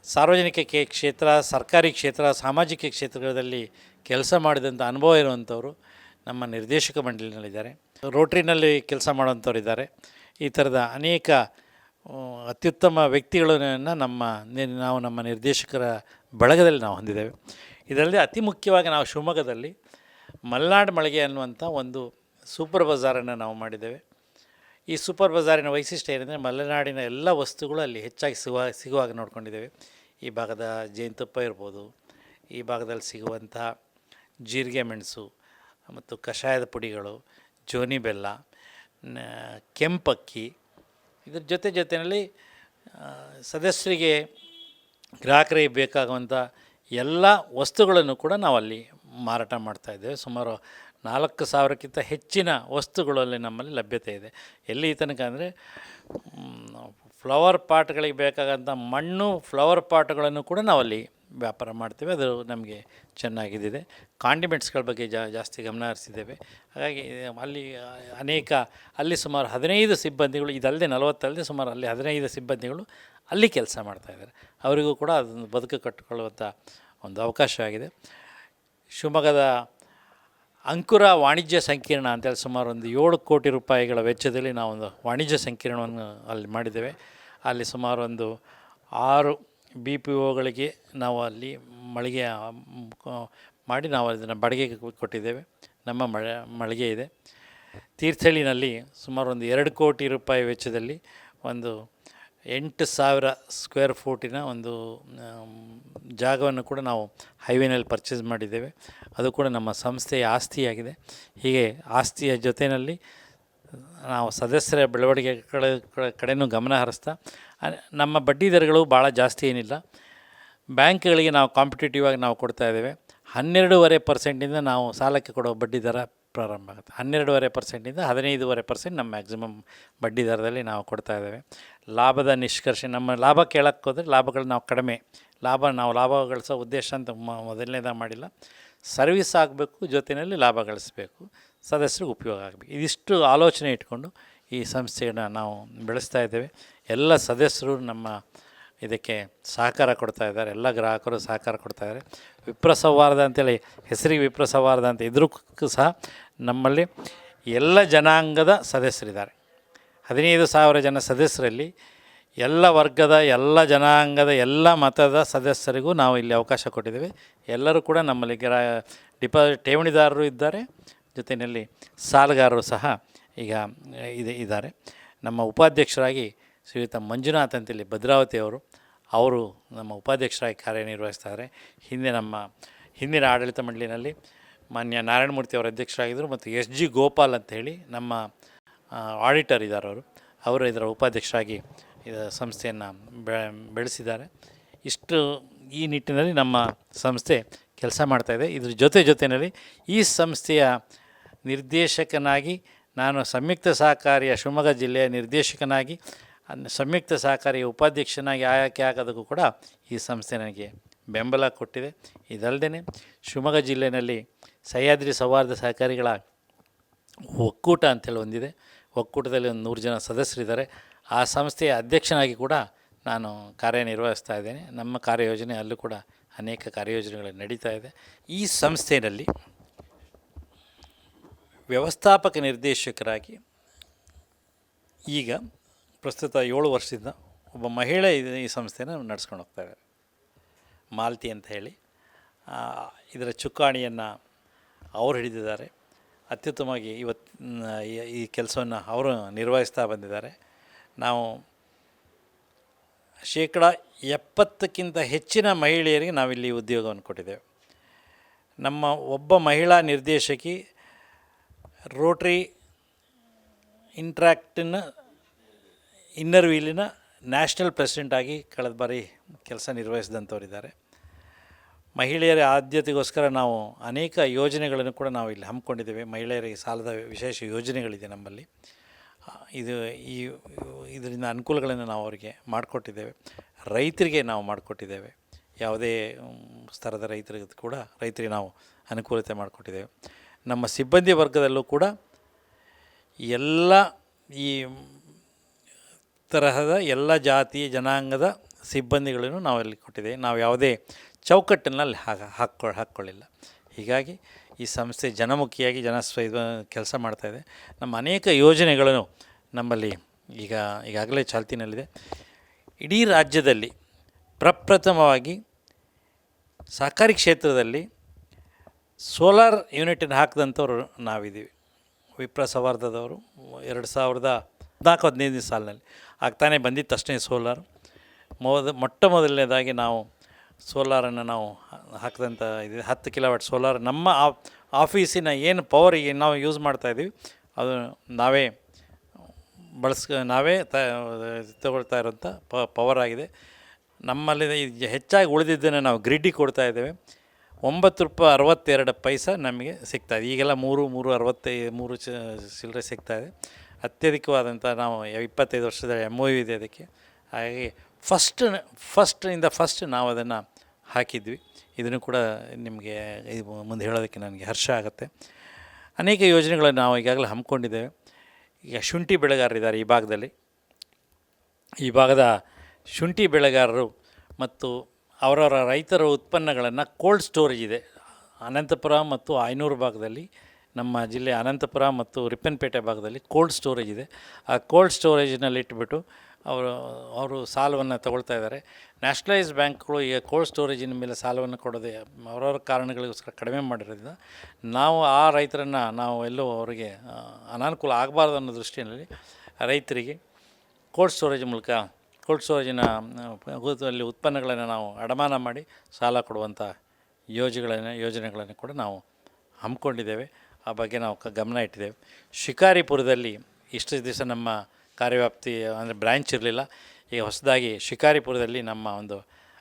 Speaker 2: ಸಾರ್ವಜನಿಕ ಕ್ಷೇತ್ರ, ಸರ್ಕಾರಿ ಕ್ಷೇತ್ರ, ಸಾಮಾಜಿಕ ಕ್ಷೇತ್ರಗಳಲ್ಲಿ ಕೆಲಸ ಮಾಡಿದಂಥ ಅನುಭವ ಇರುವಂಥವರು ನಮ್ಮ ನಿರ್ದೇಶಕ ಮಂಡಳಿನಲ್ಲಿದ್ದಾರೆ. ರೋಟ್ರಿನಲ್ಲಿ ಕೆಲಸ ಮಾಡುವಂಥವ್ರು ಇದ್ದಾರೆ ಈ ಥರದ ಅನೇಕ ಅತ್ಯುತ್ತಮ ವ್ಯಕ್ತಿಗಳನ್ನು ನಮ್ಮ ನಾವು ನಮ್ಮ ನಿರ್ದೇಶಕರ ಬಳಗದಲ್ಲಿ ನಾವು ಹೊಂದಿದ್ದೇವೆ. ಇದರಲ್ಲಿ ಅತಿ ಮುಖ್ಯವಾಗಿ ನಾವು ಶಿವಮೊಗ್ಗದಲ್ಲಿ ಮಲ್ನಾಡು ಮಳಿಗೆ ಅನ್ನುವಂಥ ಒಂದು ಸೂಪರ್ ಬಜಾರನ್ನು ನಾವು ಮಾಡಿದ್ದೇವೆ. ಈ ಸೂಪರ್ ಬಜಾರಿನ ವೈಶಿಷ್ಟ್ಯ ಏನಂದರೆ ಮಲೆನಾಡಿನ ಎಲ್ಲ ವಸ್ತುಗಳು ಅಲ್ಲಿ ಹೆಚ್ಚಾಗಿ ಸಿಗುವ, ಸಿಗುವಾಗ ನೋಡ್ಕೊಂಡಿದ್ದೇವೆ. ಈ ಭಾಗದ ಜೇನುತುಪ್ಪ ಇರ್ಬೋದು, ಈ ಭಾಗದಲ್ಲಿ ಸಿಗುವಂಥ ಜೀರಿಗೆ ಮೆಣಸು, ಮತ್ತು ಕಷಾಯದ ಪುಡಿಗಳು, ಜೋನಿ ಬೆಲ್ಲ ಕೆಂಪಕ್ಕಿ. ಇದ್ರ ಜೊತೆ ಜೊತೆಯಲ್ಲಿ ಸದಸ್ಯರಿಗೆ, ಗ್ರಾಹಕರಿಗೆ ಬೇಕಾಗುವಂಥ ಎಲ್ಲ ವಸ್ತುಗಳನ್ನು ಕೂಡ ನಾವಲ್ಲಿ ಮಾರಾಟ ಮಾಡ್ತಾಯಿದ್ದೇವೆ ಸುಮಾರು ನಾಲ್ಕು ಸಾವಿರಕ್ಕಿಂತ ಹೆಚ್ಚಿನ ವಸ್ತುಗಳಲ್ಲಿ ನಮ್ಮಲ್ಲಿ ಲಭ್ಯತೆ ಇದೆ. ಎಲ್ಲಿ ತನಕ ಅಂದರೆ ಫ್ಲವರ್ ಪಾಟ್ಗಳಿಗೆ ಬೇಕಾಗಂಥ ಮಣ್ಣು, ಫ್ಲವರ್ ಪಾಟ್ಗಳನ್ನು ಕೂಡ ನಾವಲ್ಲಿ ವ್ಯಾಪಾರ ಮಾಡ್ತೇವೆ, ಅದು ನಮಗೆ ಚೆನ್ನಾಗಿದ್ದಿದೆ ಕಾಂಡಿಮೆಂಟ್ಸ್ಗಳ ಬಗ್ಗೆ ಜಾ, ಜಾಸ್ತಿ ಗಮನ ಹರಿಸಿದ್ದೇವೆ. ಹಾಗಾಗಿ, ಅಲ್ಲಿ, ಅನೇಕ, ಅಲ್ಲಿ ಸುಮಾರು ಹದಿನೈದು ಸಿಬ್ಬಂದಿಗಳು, ಇದಲ್ಲದೆ ನಲವತ್ತಲ್ಲದೆ ಸುಮಾರು ಅಲ್ಲಿ ಹದಿನೈದು ಸಿಬ್ಬಂದಿಗಳು ಅಲ್ಲಿ ಕೆಲಸ ಮಾಡ್ತಾಯಿದ್ದಾರೆ ಅವರಿಗೂ ಕೂಡ ಅದೊಂದು ಬದುಕು ಕಟ್ಟಿಕೊಳ್ಳುವಂಥ ಒಂದು ಅವಕಾಶ ಆಗಿದೆ. ಶಿವಮೊಗ್ಗದ ಅಂಕುರ ವಾಣಿಜ್ಯ ಸಂಕೀರ್ಣ ಅಂತೇಳಿ ಸುಮಾರು ಒಂದು ಏಳು ಕೋಟಿ ರೂಪಾಯಿಗಳ ವೆಚ್ಚದಲ್ಲಿ ನಾವೊಂದು ವಾಣಿಜ್ಯ ಸಂಕೀರ್ಣವನ್ನು ಅಲ್ಲಿ ಮಾಡಿದ್ದೇವೆ. ಅಲ್ಲಿ ಸುಮಾರು ಒಂದು ಆರು ಬಿ ಪಿ ಒಗಳಿಗೆ ನಾವು ಅಲ್ಲಿ ಮಳಿಗೆ ಮಾಡಿ ನಾವು ಅದನ್ನು ಬಾಡಿಗೆಗೆ ಕೊಟ್ಟಿದ್ದೇವೆ. ನಮ್ಮ ಮಳೆ, ಮಳಿಗೆ ಇದೆ. ತೀರ್ಥಹಳ್ಳಿನಲ್ಲಿ ಸುಮಾರು ಒಂದು ಎರಡು ಕೋಟಿ ರೂಪಾಯಿ ವೆಚ್ಚದಲ್ಲಿ ಒಂದು ಎಂಟು ಸಾವಿರ ಸ್ಕ್ವೇರ್ ಫೂಟಿನ ಒಂದು ಜಾಗವನ್ನು ಕೂಡ ನಾವು ಹೈವೇನಲ್ಲಿ ಪರ್ಚೇಸ್ ಮಾಡಿದ್ದೇವೆ. ಅದು ಕೂಡ ನಮ್ಮ ಸಂಸ್ಥೆಯ ಆಸ್ತಿಯಾಗಿದೆ. ಹೀಗೆ ಆಸ್ತಿಯ ಜೊತೆಯಲ್ಲಿ ನಾವು ಸದಸ್ಯರ ಬೆಳವಣಿಗೆ ಕಡೆ ಕಡೆಯೂ ಗಮನ ಹರಿಸ್ತಾ ನಮ್ಮ ಬಡ್ಡಿ ದರಗಳು ಭಾಳ ಜಾಸ್ತಿ ಏನಿಲ್ಲ. ಬ್ಯಾಂಕ್ಗಳಿಗೆ ನಾವು ಕಾಂಪಿಟೇಟಿವ್ ಆಗಿ ನಾವು ಕೊಡ್ತಾ ಇದ್ದೇವೆ. ಹನ್ನೆರಡೂವರೆ ಪರ್ಸೆಂಟಿಂದ ನಾವು ಸಾಲಕ್ಕೆ ಕೊಡೋ ಬಡ್ಡಿ ದರ ಪ್ರಾರಂಭ ಆಗುತ್ತೆ. ಹನ್ನೆರಡೂವರೆ ಪರ್ಸೆಂಟಿಂದ ಹದಿನೈದೂವರೆ ಪರ್ಸೆಂಟ್ ನಮ್ಮ ಮ್ಯಾಕ್ಸಿಮಮ್ ಬಡ್ಡಿ ದರದಲ್ಲಿ ನಾವು ಕೊಡ್ತಾ ಇದ್ದೇವೆ. ಲಾಭದ ನಿಷ್ಕರ್ಷೆ, ನಮ್ಮ ಲಾಭ ಕೇಳಕ್ಕೆ ಹೋದರೆ ಲಾಭಗಳು ನಾವು ಕಡಿಮೆ. ಲಾಭ ನಾವು ಲಾಭ ಗಳಿಸೋ ಉದ್ದೇಶ ಅಂತ ಮೊದಲನೇದಾಗಿ ಮಾಡಿಲ್ಲ. ಸರ್ವಿಸ್ ಆಗಬೇಕು, ಜೊತೆಯಲ್ಲಿ ಲಾಭ ಗಳಿಸಬೇಕು, ಸದಸ್ಯರಿಗೆ ಉಪಯೋಗ ಆಗಬೇಕು. ಇದಿಷ್ಟು ಆಲೋಚನೆ ಇಟ್ಕೊಂಡು ಈ ಸಂಸ್ಥೆಯನ್ನು ನಾವು ಬೆಳೆಸ್ತಾ ಇದ್ದೇವೆ. ಎಲ್ಲ ಸದಸ್ಯರು ನಮ್ಮ ಇದಕ್ಕೆ ಸಹಕಾರ ಕೊಡ್ತಾ ಇದ್ದಾರೆ. ಎಲ್ಲ ಗ್ರಾಹಕರು ಸಹಕಾರ ಕೊಡ್ತಾ ಇದ್ದಾರೆ. ವಿಪ್ರ ಸೌಹಾರ್ದ ಅಂತೇಳಿ, ಹೆಸರಿಗೆ ವಿಪ್ರ ಸೌಹಾರ್ದ ಅಂತ ಇದ್ರೂ ಸಹ ನಮ್ಮಲ್ಲಿ ಎಲ್ಲ ಜನಾಂಗದ ಸದಸ್ಯರಿದ್ದಾರೆ. ಹದಿನೈದು ಸಾವಿರ ಜನ ಸದಸ್ಯರಲ್ಲಿ ಎಲ್ಲ ವರ್ಗದ, ಎಲ್ಲ ಜನಾಂಗದ, ಎಲ್ಲ ಮತದ ಸದಸ್ಯರಿಗೂ ನಾವು ಇಲ್ಲಿ ಅವಕಾಶ ಕೊಟ್ಟಿದ್ದೇವೆ. ಎಲ್ಲರೂ ಕೂಡ ನಮ್ಮಲ್ಲಿ ಗ್ರಾ, ಡಿಪಾಸಿಟ್ ಠೇವಣಿದಾರರು ಇದ್ದಾರೆ. ಜೊತೆಯಲ್ಲಿ ಸಾಲಗಾರರು ಸಹ ಈಗ ಇದೆ, ಇದ್ದಾರೆ. ನಮ್ಮ ಉಪಾಧ್ಯಕ್ಷರಾಗಿ ಶ್ರೀಯುತ ಮಂಜುನಾಥ್ ಅಂತೇಳಿ ಭದ್ರಾವತಿ ಅವರು ಅವರು ನಮ್ಮ ಉಪಾಧ್ಯಕ್ಷರಾಗಿ ಕಾರ್ಯನಿರ್ವಹಿಸ್ತಾರೆ. ಹಿಂದೆ ನಮ್ಮ ಹಿಂದಿನ ಆಡಳಿತ ಮಂಡಳಿನಲ್ಲಿ ಮಾನ್ಯ ನಾರಾಯಣಮೂರ್ತಿ ಅವರ ಅಧ್ಯಕ್ಷರಾಗಿದ್ದರು ಮತ್ತು ಎಸ್ ಜಿ ಗೋಪಾಲ್ ಅಂತ ಹೇಳಿ ನಮ್ಮ ಆಡಿಟರ್ ಇದ್ದಾರೆ ಅವರು. ಅವರು ಇದರ ಉಪಾಧ್ಯಕ್ಷರಾಗಿ ಇದರ ಸಂಸ್ಥೆಯನ್ನು ಬೆಳೆಸಿದ್ದಾರೆ. ಇಷ್ಟು ಈ ನಿಟ್ಟಿನಲ್ಲಿ ನಮ್ಮ ಸಂಸ್ಥೆ ಕೆಲಸ ಮಾಡ್ತಾಯಿದೆ ಇದ್ರ ಜೊತೆ ಜೊತೆಯಲ್ಲಿ ಈ ಸಂಸ್ಥೆಯ ನಿರ್ದೇಶಕನಾಗಿ ನಾನು ಸಂಯುಕ್ತ ಸಹಕಾರಿಯ ಶಿವಮೊಗ್ಗ ಜಿಲ್ಲೆಯ ನಿರ್ದೇಶಕನಾಗಿ ಸಂಯುಕ್ತ ಸಹಕಾರಿಯ ಉಪಾಧ್ಯಕ್ಷನಾಗಿ ಆಯ್ಕೆ ಆಗೋದಕ್ಕೂ ಕೂಡ ಈ ಸಂಸ್ಥೆ ನನಗೆ ಬೆಂಬಲ ಕೊಟ್ಟಿದೆ. ಇದಲ್ಲದೆ ಶಿವಮೊಗ್ಗ ಜಿಲ್ಲೆಯಲ್ಲಿ ಸಹ್ಯಾದ್ರಿ ಸೌಹಾರ್ದ ಸಹಕಾರಿಗಳ ಒಕ್ಕೂಟ ಅಂತೇಳಿ ಹೊಂದಿದೆ ಒಕ್ಕೂಟದಲ್ಲಿ ಒಂದು ನೂರು ಜನ ಸದಸ್ಯರಿದ್ದಾರೆ. ಆ ಸಂಸ್ಥೆಯ ಅಧ್ಯಕ್ಷನಾಗಿ ಕೂಡ ನಾನು ಕಾರ್ಯನಿರ್ವಹಿಸ್ತಾ ಇದ್ದೇನೆ. ನಮ್ಮ ಕಾರ್ಯಯೋಜನೆ ಅಲ್ಲೂ ಕೂಡ ಅನೇಕ ಕಾರ್ಯಯೋಜನೆಗಳು ನಡೀತಾ ಇದೆ. ಈ ಸಂಸ್ಥೆಯಲ್ಲಿ ವ್ಯವಸ್ಥಾಪಕ ನಿರ್ದೇಶಕರಾಗಿ ಈಗ ಪ್ರಸ್ತುತ ಏಳು ವರ್ಷದಿಂದ ಒಬ್ಬ ಮಹಿಳೆ ಈ ಸಂಸ್ಥೆನ ನಡೆಸ್ಕೊಂಡು ಹೋಗ್ತಾ ಇದ್ದಾರೆ. ಮಾಲ್ತಿ ಅಂತ ಹೇಳಿ. ಇದರ ಚುಕ್ಕಾಣಿಯನ್ನು ಅವರು ಹಿಡಿದಿದ್ದಾರೆ. ಅತ್ಯುತ್ತಮವಾಗಿ ಇವತ್ತು ಈ ಕೆಲಸವನ್ನು ಅವರು ನಿರ್ವಹಿಸ್ತಾ ಬಂದಿದ್ದಾರೆ. ನಾವು ಶೇಕಡ ಎಪ್ಪತ್ತಕ್ಕಿಂತ ಹೆಚ್ಚಿನ ಮಹಿಳೆಯರಿಗೆ ನಾವಿಲ್ಲಿ ಉದ್ಯೋಗವನ್ನು ಕೊಟ್ಟಿದ್ದೇವೆ. ನಮ್ಮ ಒಬ್ಬ ಮಹಿಳಾ ನಿರ್ದೇಶಕಿ ರೋಟ್ರಿ ಇಂಟ್ರ್ಯಾಕ್ಟಿನ ಇನ್ನರ್ ವೀಲಿನ ನ್ಯಾಷನಲ್ ಪ್ರೆಸಿಡೆಂಟಾಗಿ ಕಳೆದ ಬಾರಿ ಕೆಲಸ ನಿರ್ವಹಿಸಿದಂಥವರಿದ್ದಾರೆ. ಮಹಿಳೆಯರ ಆದ್ಯತೆಗೋಸ್ಕರ ನಾವು ಅನೇಕ ಯೋಜನೆಗಳನ್ನು ಕೂಡ ನಾವು ಇಲ್ಲಿ ಹಮ್ಮಿಕೊಂಡಿದ್ದೇವೆ. ಮಹಿಳೆಯರಿಗೆ ಸಾಲದ ವಿಶೇಷ ಯೋಜನೆಗಳಿದೆ ನಮ್ಮಲ್ಲಿ. ಇದು ಈ ಇದರಿಂದ ಅನುಕೂಲಗಳನ್ನು ನಾವು ಅವರಿಗೆ ಮಾಡಿಕೊಟ್ಟಿದ್ದೇವೆ. ರೈತರಿಗೆ ನಾವು ಮಾಡಿಕೊಟ್ಟಿದ್ದೇವೆ. ಯಾವುದೇ ಸ್ತರದ ರೈತರಿಗೆ ಕೂಡ ರೈತರಿಗೆ ನಾವು ಅನುಕೂಲತೆ ಮಾಡಿಕೊಟ್ಟಿದ್ದೇವೆ. ನಮ್ಮ ಸಿಬ್ಬಂದಿ ವರ್ಗದಲ್ಲೂ ಕೂಡ ಎಲ್ಲ ಈ ತರಹದ ಎಲ್ಲ ಜಾತಿ ಜನಾಂಗದ ಸಿಬ್ಬಂದಿಗಳನ್ನು ನಾವು ಇಲ್ಲಿ ಕೊಟ್ಟಿದ್ದೇವೆ. ನಾವು ಯಾವುದೇ ಚೌಕಟ್ಟಿನಲ್ಲಿ ಹಾಕ ಹಾಕ್ಕೊ ಹಾಕ್ಕೊಳ್ಳಿಲ್ಲ. ಹೀಗಾಗಿ ಈ ಸಂಸ್ಥೆ ಜನಮುಖಿಯಾಗಿ ಜನಸ್ವ ಇದು ಕೆಲಸ ಮಾಡ್ತಾಯಿದೆ ನಮ್ಮ ಅನೇಕ ಯೋಜನೆಗಳನ್ನು ನಮ್ಮಲ್ಲಿ ಈಗ ಈಗಾಗಲೇ ಚಾಲ್ತಿನಲ್ಲಿದೆ. ಇಡೀ ರಾಜ್ಯದಲ್ಲಿ ಪ್ರಪ್ರಥಮವಾಗಿ ಸಹಕಾರಿ ಕ್ಷೇತ್ರದಲ್ಲಿ ಸೋಲಾರ್ ಯೂನಿಟನ್ನು ಹಾಕಿದಂಥವ್ರು ನಾವಿದ್ದೀವಿ. ವಿಪ್ರ ಸವಾರ್ಧದವರು ಎರಡು ಸಾವಿರದ ಹದಿನಾಲ್ಕು ಹದಿನೈದನೇ ಸಾಲಿನಲ್ಲಿ ಆಗ್ತಾನೆ ಬಂದಿತ್ತು ಅಷ್ಟೇ ಸೋಲಾರ್. ಮೊದ ಮೊಟ್ಟ ಮೊದಲನೇದಾಗಿ ನಾವು ಸೋಲಾರನ್ನು ನಾವು ಹಾಕಿದಂಥ ಇದು ಹತ್ತು ಕಿಲೋವಾಟ್ ಸೋಲಾರ್ ನಮ್ಮ ಆಫೀಸಿನ ಏನು ಪವರ್ ಏನು ನಾವು ಯೂಸ್ ಮಾಡ್ತಾಯಿದ್ದೀವಿ ಅದು ನಾವೇ ಬಳಸ್ಕ ನಾವೇ ತ ತಗೊಳ್ತಾ ಇರೋಂಥ ಪವರ್ ಆಗಿದೆ. ನಮ್ಮಲ್ಲಿ ಹೆಚ್ಚಾಗಿ ಉಳಿದಿದ್ದನ್ನು ನಾವು ಗ್ರಿಡ್ಡಿಗೆ ಕೊಡ್ತಾ ಇದ್ದೇವೆ. ಒಂಬತ್ತು ರೂಪಾಯಿ ಅರವತ್ತೆರಡು ಪೈಸ ನಮಗೆ ಸಿಗ್ತಾಯಿದೆ ಈಗೆಲ್ಲ ಮೂರು ಮೂರು ಅರವತ್ತೈ, ಮೂರು ಚ, ಚಿಲ್ಲರೆ ಸಿಗ್ತಾಯಿದೆ ಅತ್ಯಧಿಕವಾದಂಥ ನಾವು ಇಪ್ಪತ್ತೈದು ವರ್ಷದ ಎಂ ಒ ಇದೆ ಅದಕ್ಕೆ. ಹಾಗಾಗಿ ಫಸ್ಟ್ ಫಸ್ಟಿಂದ ಫಸ್ಟ್ ನಾವು ಅದನ್ನು ಹಾಕಿದ್ವಿ. ಇದನ್ನು ಕೂಡ ನಿಮಗೆ ಇದು ಮುಂದೆ ಹೇಳೋದಕ್ಕೆ ನನಗೆ ಹರ್ಷ ಆಗುತ್ತೆ. ಅನೇಕ ಯೋಜನೆಗಳನ್ನು ನಾವು ಈಗಾಗಲೇ ಹಮ್ಮಿಕೊಂಡಿದ್ದೇವೆ. ಈಗ ಶುಂಠಿ ಬೆಳೆಗಾರರಿದ್ದಾರೆ ಈ ಭಾಗದಲ್ಲಿ. ಈ ಭಾಗದ ಶುಂಠಿ ಬೆಳೆಗಾರರು ಮತ್ತು ಅವರವರ ರೈತರ ಉತ್ಪನ್ನಗಳನ್ನು ಕೋಲ್ಡ್ ಸ್ಟೋರೇಜ್ ಇದೆ. ಅನಂತಪುರ ಮತ್ತು ಆಯನೂರು ಭಾಗದಲ್ಲಿ, ನಮ್ಮ ಜಿಲ್ಲೆ ಅನಂತಪುರ ಮತ್ತು ರಿಪ್ಪನ್ಪೇಟೆ ಭಾಗದಲ್ಲಿ ಕೋಲ್ಡ್ ಸ್ಟೋರೇಜ್ ಇದೆ. ಆ ಕೋಲ್ಡ್ ಸ್ಟೋರೇಜ್ನಲ್ಲಿ ಇಟ್ಬಿಟ್ಟು ಅವರು ಅವರು ಸಾಲವನ್ನು ತಗೊಳ್ತಾ ಇದ್ದಾರೆ. ನ್ಯಾಷನಲೈಸ್ ಬ್ಯಾಂಕ್ಗಳು ಈಗ ಕೋಲ್ಡ್ ಸ್ಟೋರೇಜಿನ ಮೇಲೆ ಸಾಲವನ್ನು ಕೊಡೋದೇ ಅವರವರ ಕಾರಣಗಳಿಗೋಸ್ಕರ ಕಡಿಮೆ ಮಾಡಿರೋದ್ರಿಂದ ನಾವು ಆ ರೈತರನ್ನು ನಾವು ಎಲ್ಲೂ ಅವರಿಗೆ ಅನಾನುಕೂಲ ಆಗಬಾರ್ದು ಅನ್ನೋ ದೃಷ್ಟಿಯಲ್ಲಿ ರೈತರಿಗೆ ಕೋಲ್ಡ್ ಸ್ಟೋರೇಜ್ ಮೂಲಕ ಕೋಲ್ಡ್ ಸ್ಟೋರೇಜಿನ ಅಲ್ಲಿ ಉತ್ಪನ್ನಗಳನ್ನು ನಾವು ಅಡಮಾನ ಮಾಡಿ ಸಾಲ ಕೊಡುವಂಥ ಯೋಜನೆಗಳನ್ನು ಯೋಜನೆಗಳನ್ನು ಕೂಡ ನಾವು ಹಮ್ಮಿಕೊಂಡಿದ್ದೇವೆ. ಆ ಬಗ್ಗೆ ನಾವು ಗಮನ ಇಟ್ಟಿದ್ದೇವೆ. ಶಿಕಾರಿಪುರದಲ್ಲಿ ಇಷ್ಟು ದಿವಸ ನಮ್ಮ ಕಾರ್ಯವ್ಯಾಪ್ತಿ, ಅಂದರೆ ಬ್ರ್ಯಾಂಚ್ ಇರಲಿಲ್ಲ. ಈಗ ಹೊಸದಾಗಿ ಶಿಕಾರಿಪುರದಲ್ಲಿ ನಮ್ಮ ಒಂದು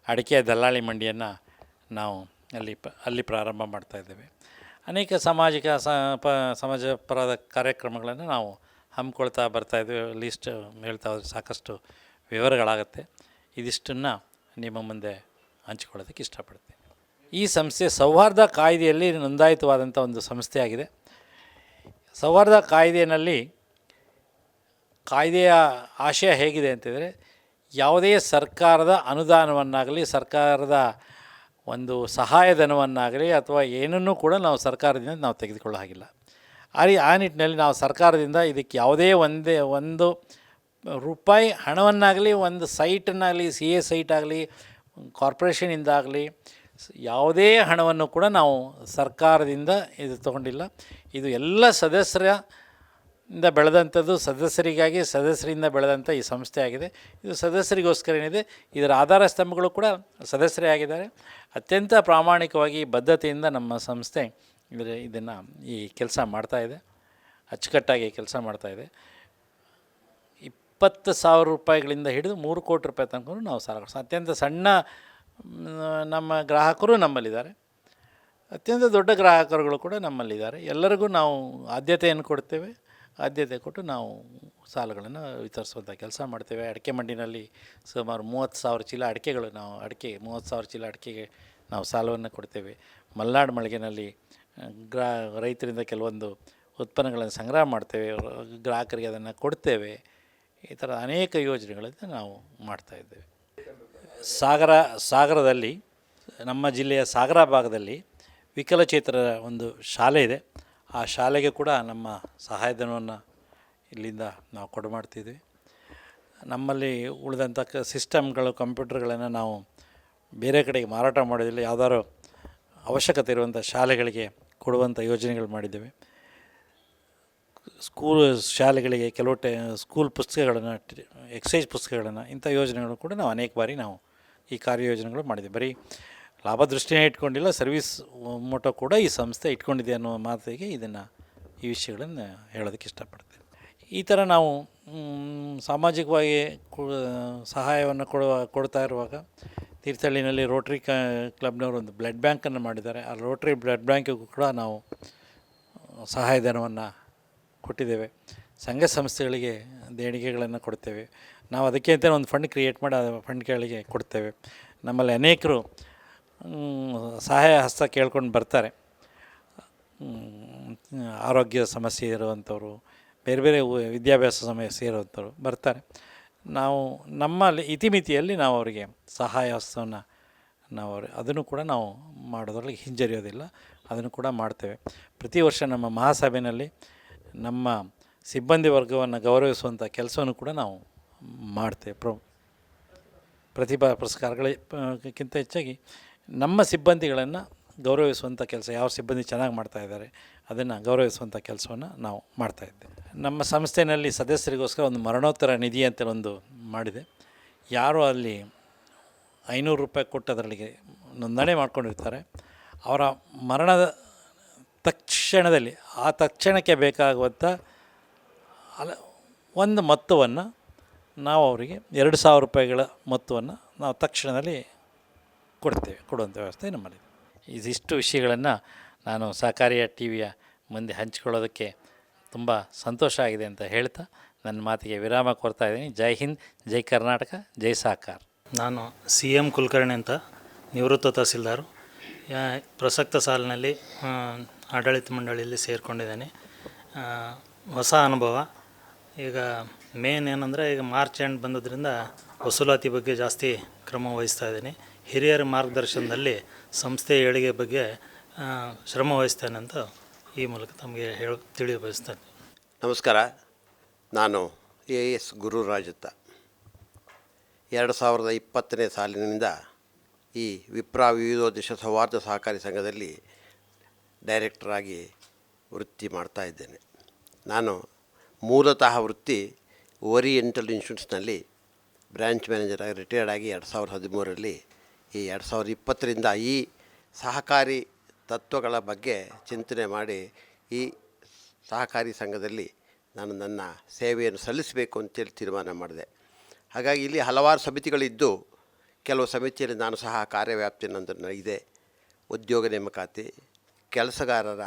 Speaker 2: ಅಡಿಕೆ ದಲ್ಲಾಳಿ ಮಂಡಿಯನ್ನು ನಾವು ಅಲ್ಲಿ ಪ, ಅಲ್ಲಿ ಪ್ರಾರಂಭ ಮಾಡ್ತಾ ಇದ್ದೇವೆ. ಅನೇಕ ಸಾಮಾಜಿಕ ಪ, ಸಮಾಜಪರದ ಕಾರ್ಯಕ್ರಮಗಳನ್ನು ನಾವು ಹಮ್ಮಿಕೊಳ್ತಾ ಬರ್ತಾಯಿದ್ದೇವೆ ಲೀಸ್ಟ್ ಹೇಳ್ತಾ ಹೋದರೆ ಸಾಕಷ್ಟು ವಿವರಗಳಾಗುತ್ತೆ. ಇದಿಷ್ಟನ್ನು ನಿಮ್ಮ ಮುಂದೆ ಹಂಚಿಕೊಳ್ಳೋದಕ್ಕೆ ಇಷ್ಟಪಡ್ತೀನಿ. ಈ ಸಂಸ್ಥೆ ಸೌಹಾರ್ದ ಕಾಯ್ದೆಯಲ್ಲಿ ನೋಂದಾಯಿತವಾದಂಥ ಒಂದು ಸಂಸ್ಥೆಯಾಗಿದೆ. ಸೌಹಾರ್ದ ಕಾಯ್ದೆಯಲ್ಲಿ ಕಾಯ್ದೆಯ ಆಶಯ ಹೇಗಿದೆ ಅಂತಂದರೆ, ಯಾವುದೇ ಸರ್ಕಾರದ ಅನುದಾನವನ್ನಾಗಲಿ, ಸರ್ಕಾರದ ಒಂದು ಸಹಾಯಧನವನ್ನಾಗಲಿ ಅಥವಾ ಏನನ್ನೂ ಕೂಡ ನಾವು ಸರ್ಕಾರದಿಂದ ನಾವು ತೆಗೆದುಕೊಳ್ಳೋ ಹಾಗಿಲ್ಲ. ಆ ಆ ನಿಟ್ಟಿನಲ್ಲಿ ನಾವು ಸರ್ಕಾರದಿಂದ ಇದಕ್ಕೆ ಯಾವುದೇ ಒಂದೇ ಒಂದು ರೂಪಾಯಿ ಹಣವನ್ನಾಗಲಿ, ಒಂದು ಸೈಟನ್ನಾಗಲಿ ಸಿ ಎ ಸೈಟ್ ಆಗಲಿ ಕಾರ್ಪೊರೇಷನಿಂದಾಗಲಿ ಯಾವುದೇ ಹಣವನ್ನು ಕೂಡ ನಾವು ಸರ್ಕಾರದಿಂದ ಇದು ತಗೊಂಡಿಲ್ಲ. ಇದು ಎಲ್ಲ ಸದಸ್ಯರ ಇಂದ ಬೆಳೆದಂಥದ್ದು, ಸದಸ್ಯರಿಗಾಗಿ ಸದಸ್ಯರಿಂದ ಬೆಳೆದಂಥ ಈ ಸಂಸ್ಥೆ ಆಗಿದೆ. ಇದು ಸದಸ್ಯರಿಗೋಸ್ಕರ ಏನಿದೆ, ಇದರ ಆಧಾರ ಸ್ತಂಭಗಳು ಕೂಡ ಸದಸ್ಯರೇ ಆಗಿದ್ದಾರೆ. ಅತ್ಯಂತ ಪ್ರಾಮಾಣಿಕವಾಗಿ ಬದ್ಧತೆಯಿಂದ ನಮ್ಮ ಸಂಸ್ಥೆ ಇದರ, ಇದನ್ನು ಈ ಕೆಲಸ ಮಾಡ್ತಾಯಿದೆ ಅಚ್ಚುಕಟ್ಟಾಗಿ ಕೆಲಸ ಮಾಡ್ತಾಯಿದೆ ಇಪ್ಪತ್ತು ಸಾವಿರ ರೂಪಾಯಿಗಳಿಂದ ಹಿಡಿದು ಮೂರು ಕೋಟಿ ರೂಪಾಯಿ ತನಕ ನಾವು ಸಾಲ ಅತ್ಯಂತ ಸಣ್ಣ ನಮ್ಮ ಗ್ರಾಹಕರು ನಮ್ಮಲ್ಲಿದ್ದಾರೆ. ಅತ್ಯಂತ ದೊಡ್ಡ ಗ್ರಾಹಕರುಗಳು ಕೂಡ ನಮ್ಮಲ್ಲಿದ್ದಾರೆ. ಎಲ್ಲರಿಗೂ ನಾವು ಆದ್ಯತೆಯನ್ನು ಕೊಡ್ತೇವೆ. ಆದ್ಯತೆ ಕೊಟ್ಟು ನಾವು ಸಾಲಗಳನ್ನು ವಿತರಿಸುವಂಥ ಕೆಲಸ ಮಾಡ್ತೇವೆ. ಅಡಿಕೆ ಮಂಡಿನಲ್ಲಿ ಸುಮಾರು ಮೂವತ್ತು ಸಾವಿರ ಚೀಲ ಅಡಿಕೆಗಳು ನಾವು, ಅಡಿಕೆ, ಮೂವತ್ತು ಸಾವಿರ ಚೀಲ ಅಡಿಕೆಗೆ ನಾವು ಸಾಲವನ್ನು ಕೊಡ್ತೇವೆ. ಮಲೆನಾಡು ಮಳಿಗೆನಲ್ಲಿ ಗ್ರಾ, ರೈತರಿಂದ ಕೆಲವೊಂದು ಉತ್ಪನ್ನಗಳನ್ನು ಸಂಗ್ರಹ ಮಾಡ್ತೇವೆ. ಗ್ರಾಹಕರಿಗೆ ಅದನ್ನು ಕೊಡ್ತೇವೆ. ಈ ಥರ ಅನೇಕ ಯೋಜನೆಗಳನ್ನು ನಾವು ಮಾಡ್ತಾಯಿದ್ದೇವೆ ಸಾಗರ, ಸಾಗರದಲ್ಲಿ, ನಮ್ಮ ಜಿಲ್ಲೆಯ ಸಾಗರ ಭಾಗದಲ್ಲಿ ವಿಕಲಚೇತನರ ಒಂದು ಶಾಲೆ ಇದೆ. ಆ ಶಾಲೆಗೆ ಕೂಡ ನಮ್ಮ ಸಹಾಯಧನವನ್ನು ಇಲ್ಲಿಂದ ನಾವು ಕೊಡು ಮಾಡ್ತಿದ್ವಿ ನಮ್ಮಲ್ಲಿ ಉಳಿದಂಥ ಕ, ಸಿಸ್ಟಮ್ಗಳು, ಕಂಪ್ಯೂಟರ್ಗಳನ್ನು ನಾವು ಬೇರೆ ಕಡೆಗೆ ಮಾರಾಟ ಮಾಡೋದಿಲ್ಲ, ಯಾವ್ದಾದ್ರು ಅವಶ್ಯಕತೆ ಇರುವಂಥ ಶಾಲೆಗಳಿಗೆ ಕೊಡುವಂಥ ಯೋಜನೆಗಳು ಮಾಡಿದ್ದೇವೆ. ಸ್ಕೂಲ್ ಶಾಲೆಗಳಿಗೆ ಕೆಲವು ಟೈ, ಸ್ಕೂಲ್ ಪುಸ್ತಕಗಳನ್ನು ಎಕ್ಸೈಸ್ ಪುಸ್ತಕಗಳನ್ನು, ಇಂಥ ಯೋಜನೆಗಳು ಕೂಡ ನಾವು ಅನೇಕ ಬಾರಿ ನಾವು ಈ ಕಾರ್ಯಯೋಜನೆಗಳು ಮಾಡಿದ್ದೀವಿ. ಬರೀ ಲಾಭ ದೃಷ್ಟಿನೇ ಇಟ್ಕೊಂಡಿಲ್ಲ, ಸರ್ವಿಸ್ ಮೋಟೋ ಕೂಡ ಈ ಸಂಸ್ಥೆ ಇಟ್ಕೊಂಡಿದೆ ಅನ್ನೋ ಮಾತಿಗೆ ಇದನ್ನು, ಈ ವಿಷಯಗಳನ್ನು ಹೇಳೋದಕ್ಕೆ ಇಷ್ಟಪಡ್ತೇನೆ. ಈ ಥರ ನಾವು ಸಾಮಾಜಿಕವಾಗಿ ಸಹಾಯವನ್ನು ಕೊಡುವ, ಕೊಡ್ತಾ ಇರುವಾಗ ತೀರ್ಥಹಳ್ಳಿನಲ್ಲಿ ರೋಟ್ರಿ ಕ ಕ್ಲಬ್ನವರು ಒಂದು ಬ್ಲಡ್ ಬ್ಯಾಂಕನ್ನು ಮಾಡಿದ್ದಾರೆ. ಆ ರೋಟ್ರಿ ಬ್ಲಡ್ ಬ್ಯಾಂಕಿಗೂ ಕೂಡ ನಾವು, ಸಹಾಯಧನವನ್ನು ಕೊಟ್ಟಿದ್ದೇವೆ. ಸಂಘ ಸಂಸ್ಥೆಗಳಿಗೆ ದೇಣಿಗೆಗಳನ್ನು ಕೊಡ್ತೇವೆ. ನಾವು ಅದಕ್ಕೆ ಅಂತ ಒಂದು ಫಂಡ್ ಕ್ರಿಯೇಟ್ ಮಾಡಿ ಆ ಫಂಡ್ಗಳಿಗೆ ಕೊಡ್ತೇವೆ. ನಮ್ಮಲ್ಲಿ ಅನೇಕರು ಸಹಾಯ ಹಸ್ತ ಕೇಳ್ಕೊಂಡು ಬರ್ತಾರೆ. ಆರೋಗ್ಯ ಸಮಸ್ಯೆ ಇರುವಂಥವ್ರು, ಬೇರೆ ಬೇರೆ ವಿದ್ಯಾಭ್ಯಾಸ ಸಮಸ್ಯೆ ಇರುವಂಥವ್ರು ಬರ್ತಾರೆ. ನಾವು ನಮ್ಮಲ್ಲಿ ಇತಿಮಿತಿಯಲ್ಲಿ ನಾವು ಅವರಿಗೆ ಸಹಾಯ ಹಸ್ತವನ್ನು ನಾವು ಅವ್ರ, ಅದನ್ನು ಕೂಡ ನಾವು ಮಾಡೋದ್ರಲ್ಲಿ ಹಿಂಜರಿಯೋದಿಲ್ಲ. ಅದನ್ನು ಕೂಡ ಮಾಡ್ತೇವೆ. ಪ್ರತಿ ವರ್ಷ ನಮ್ಮ ಮಹಾಸಭೆಯಲ್ಲಿ ನಮ್ಮ ಸಿಬ್ಬಂದಿ ವರ್ಗವನ್ನು ಗೌರವಿಸುವಂಥ ಕೆಲಸವನ್ನು ಕೂಡ ನಾವು ಮಾಡ್ತೇವೆ. ಪ್ರ ಪ್ರತಿಭಾ ಪುರಸ್ಕಾರಗಳಿಗಿಂತ ಹೆಚ್ಚಾಗಿ ನಮ್ಮ ಸಿಬ್ಬಂದಿಗಳನ್ನು ಗೌರವಿಸುವಂಥ ಕೆಲಸ, ಯಾವ ಸಿಬ್ಬಂದಿ ಚೆನ್ನಾಗಿ ಮಾಡ್ತಾ ಇದ್ದಾರೆ ಅದನ್ನು ಗೌರವಿಸುವಂಥ ಕೆಲಸವನ್ನು ನಾವು ಮಾಡ್ತಾ ಇದ್ದೇವೆ. ನಮ್ಮ ಸಂಸ್ಥೆಯಲ್ಲಿ ಸದಸ್ಯರಿಗೋಸ್ಕರ ಒಂದು ಮರಣೋತ್ತರ ನಿಧಿ ಅಂತ ಒಂದು ಮಾಡಿದೆ. ಯಾರು ಅಲ್ಲಿ ಐನೂರು ರೂಪಾಯಿ ಕೊಟ್ಟು ಅದರಲ್ಲಿಗೆ ನೋಂದಣಿ ಮಾಡ್ಕೊಂಡಿರ್ತಾರೆ. ಅವರ ಮರಣದ ತಕ್ಷಣದಲ್ಲಿ, ಆ ತಕ್ಷಣಕ್ಕೆ ಬೇಕಾಗುವಂಥ ಅಲ, ಒಂದು ಮೊತ್ತವನ್ನು ನಾವು ಅವರಿಗೆ ಎರಡು ಸಾವಿರ ರೂಪಾಯಿಗಳ ಮೊತ್ತವನ್ನು ನಾವು ತಕ್ಷಣದಲ್ಲಿ ಕೊಡ್ತೇವೆ ಕೊಡುವಂಥ ವ್ಯವಸ್ಥೆ ನಮ್ಮಲ್ಲಿ ಇದಿಷ್ಟು ವಿಷಯಗಳನ್ನು ನಾನು ಸಹಕಾರಿಯ ಟಿ ವಿಯ ಮುಂದೆ ಹಂಚಿಕೊಳ್ಳೋದಕ್ಕೆ ತುಂಬ ಸಂತೋಷ ಆಗಿದೆ ಅಂತ ಹೇಳ್ತಾ ನನ್ನ ಮಾತಿಗೆ ವಿರಾಮ ಕೊಡ್ತಾ ಇದ್ದೀನಿ. ಜೈ ಹಿಂದ್, ಜೈ ಕರ್ನಾಟಕ, ಜೈ ಸಹಕಾರ
Speaker 3: ನಾನು ಸಿ ಎಂ ಕುಲಕರ್ಣಿ ಅಂತ ನಿವೃತ್ತ ತಹಸೀಲ್ದಾರು. ಪ್ರಸಕ್ತ ಸಾಲಿನಲ್ಲಿ ಆಡಳಿತ ಮಂಡಳಿಯಲ್ಲಿ ಸೇರಿಕೊಂಡಿದ್ದೇನೆ. ಹೊಸ ಅನುಭವ. ಈಗ ಮೇನ್ ಏನಂದರೆ, ಈಗ ಮಾರ್ಚ್ ಎಂಡ್ ಬಂದದ್ರಿಂದ ವಸೂಲಾತಿ ಬಗ್ಗೆ ಜಾಸ್ತಿ ಕ್ರಮ ವಹಿಸ್ತಾ ಇದ್ದೀನಿ. ಹಿರಿಯರ ಮಾರ್ಗದರ್ಶನದಲ್ಲಿ ಸಂಸ್ಥೆ ಏಳಿಗೆ ಬಗ್ಗೆ ಶ್ರಮ ವಹಿಸ್ತೇನೆ ಅಂತ ಈ ಮೂಲಕ ತಮಗೆ ಹೇಳ ತಿಳಿಯ ಬಯಸ್ತೇನೆ
Speaker 4: ನಮಸ್ಕಾರ. ನಾನು ಎ ಎಸ್ ಗುರುರಾಜತ್ತ ಎರಡು ಸಾವಿರದ ಇಪ್ಪತ್ತನೇ ಸಾಲಿನಿಂದ ಈ ವಿಪ್ರ ವಿವಿಧೋದ್ದೇಶ ಸೌಹಾರ್ದ ಸಹಕಾರಿ ಸಂಘದಲ್ಲಿ ಡೈರೆಕ್ಟರಾಗಿ ವೃತ್ತಿ ಮಾಡ್ತಾ ಇದ್ದೇನೆ. ನಾನು ಮೂಲತಃ ವೃತ್ತಿ ಓರಿಯೆಂಟಲ್ ಇನ್ಸ್ಟಿಟ್ಯೂಟ್ಸ್ನಲ್ಲಿ ಬ್ರ್ಯಾಂಚ್ ಮ್ಯಾನೇಜರ್ ಆಗಿ ರಿಟೈರ್ಡ್ ಆಗಿ ಎರಡು ಸಾವಿರದ ಹದಿಮೂರರಲ್ಲಿ ಈ ಎರಡು ಸಾವಿರದ ಇಪ್ಪತ್ತರಿಂದ ಈ ಸಹಕಾರಿ ತತ್ವಗಳ ಬಗ್ಗೆ ಚಿಂತನೆ ಮಾಡಿ ಈ ಸಹಕಾರಿ ಸಂಘದಲ್ಲಿ ನಾನು ನನ್ನ ಸೇವೆಯನ್ನು ಸಲ್ಲಿಸಬೇಕು ಅಂತೇಳಿ ತೀರ್ಮಾನ ಮಾಡಿದೆ. ಹಾಗಾಗಿ ಇಲ್ಲಿ ಹಲವಾರು ಸಮಿತಿಗಳಿದ್ದು ಕೆಲವು ಸಮಿತಿಯಲ್ಲಿ ನಾನು ಸಹ ಕಾರ್ಯವ್ಯಾಪ್ತಿ ನಂತರ ಇದೆ. ಉದ್ಯೋಗ ನೇಮಕಾತಿ, ಕೆಲಸಗಾರರ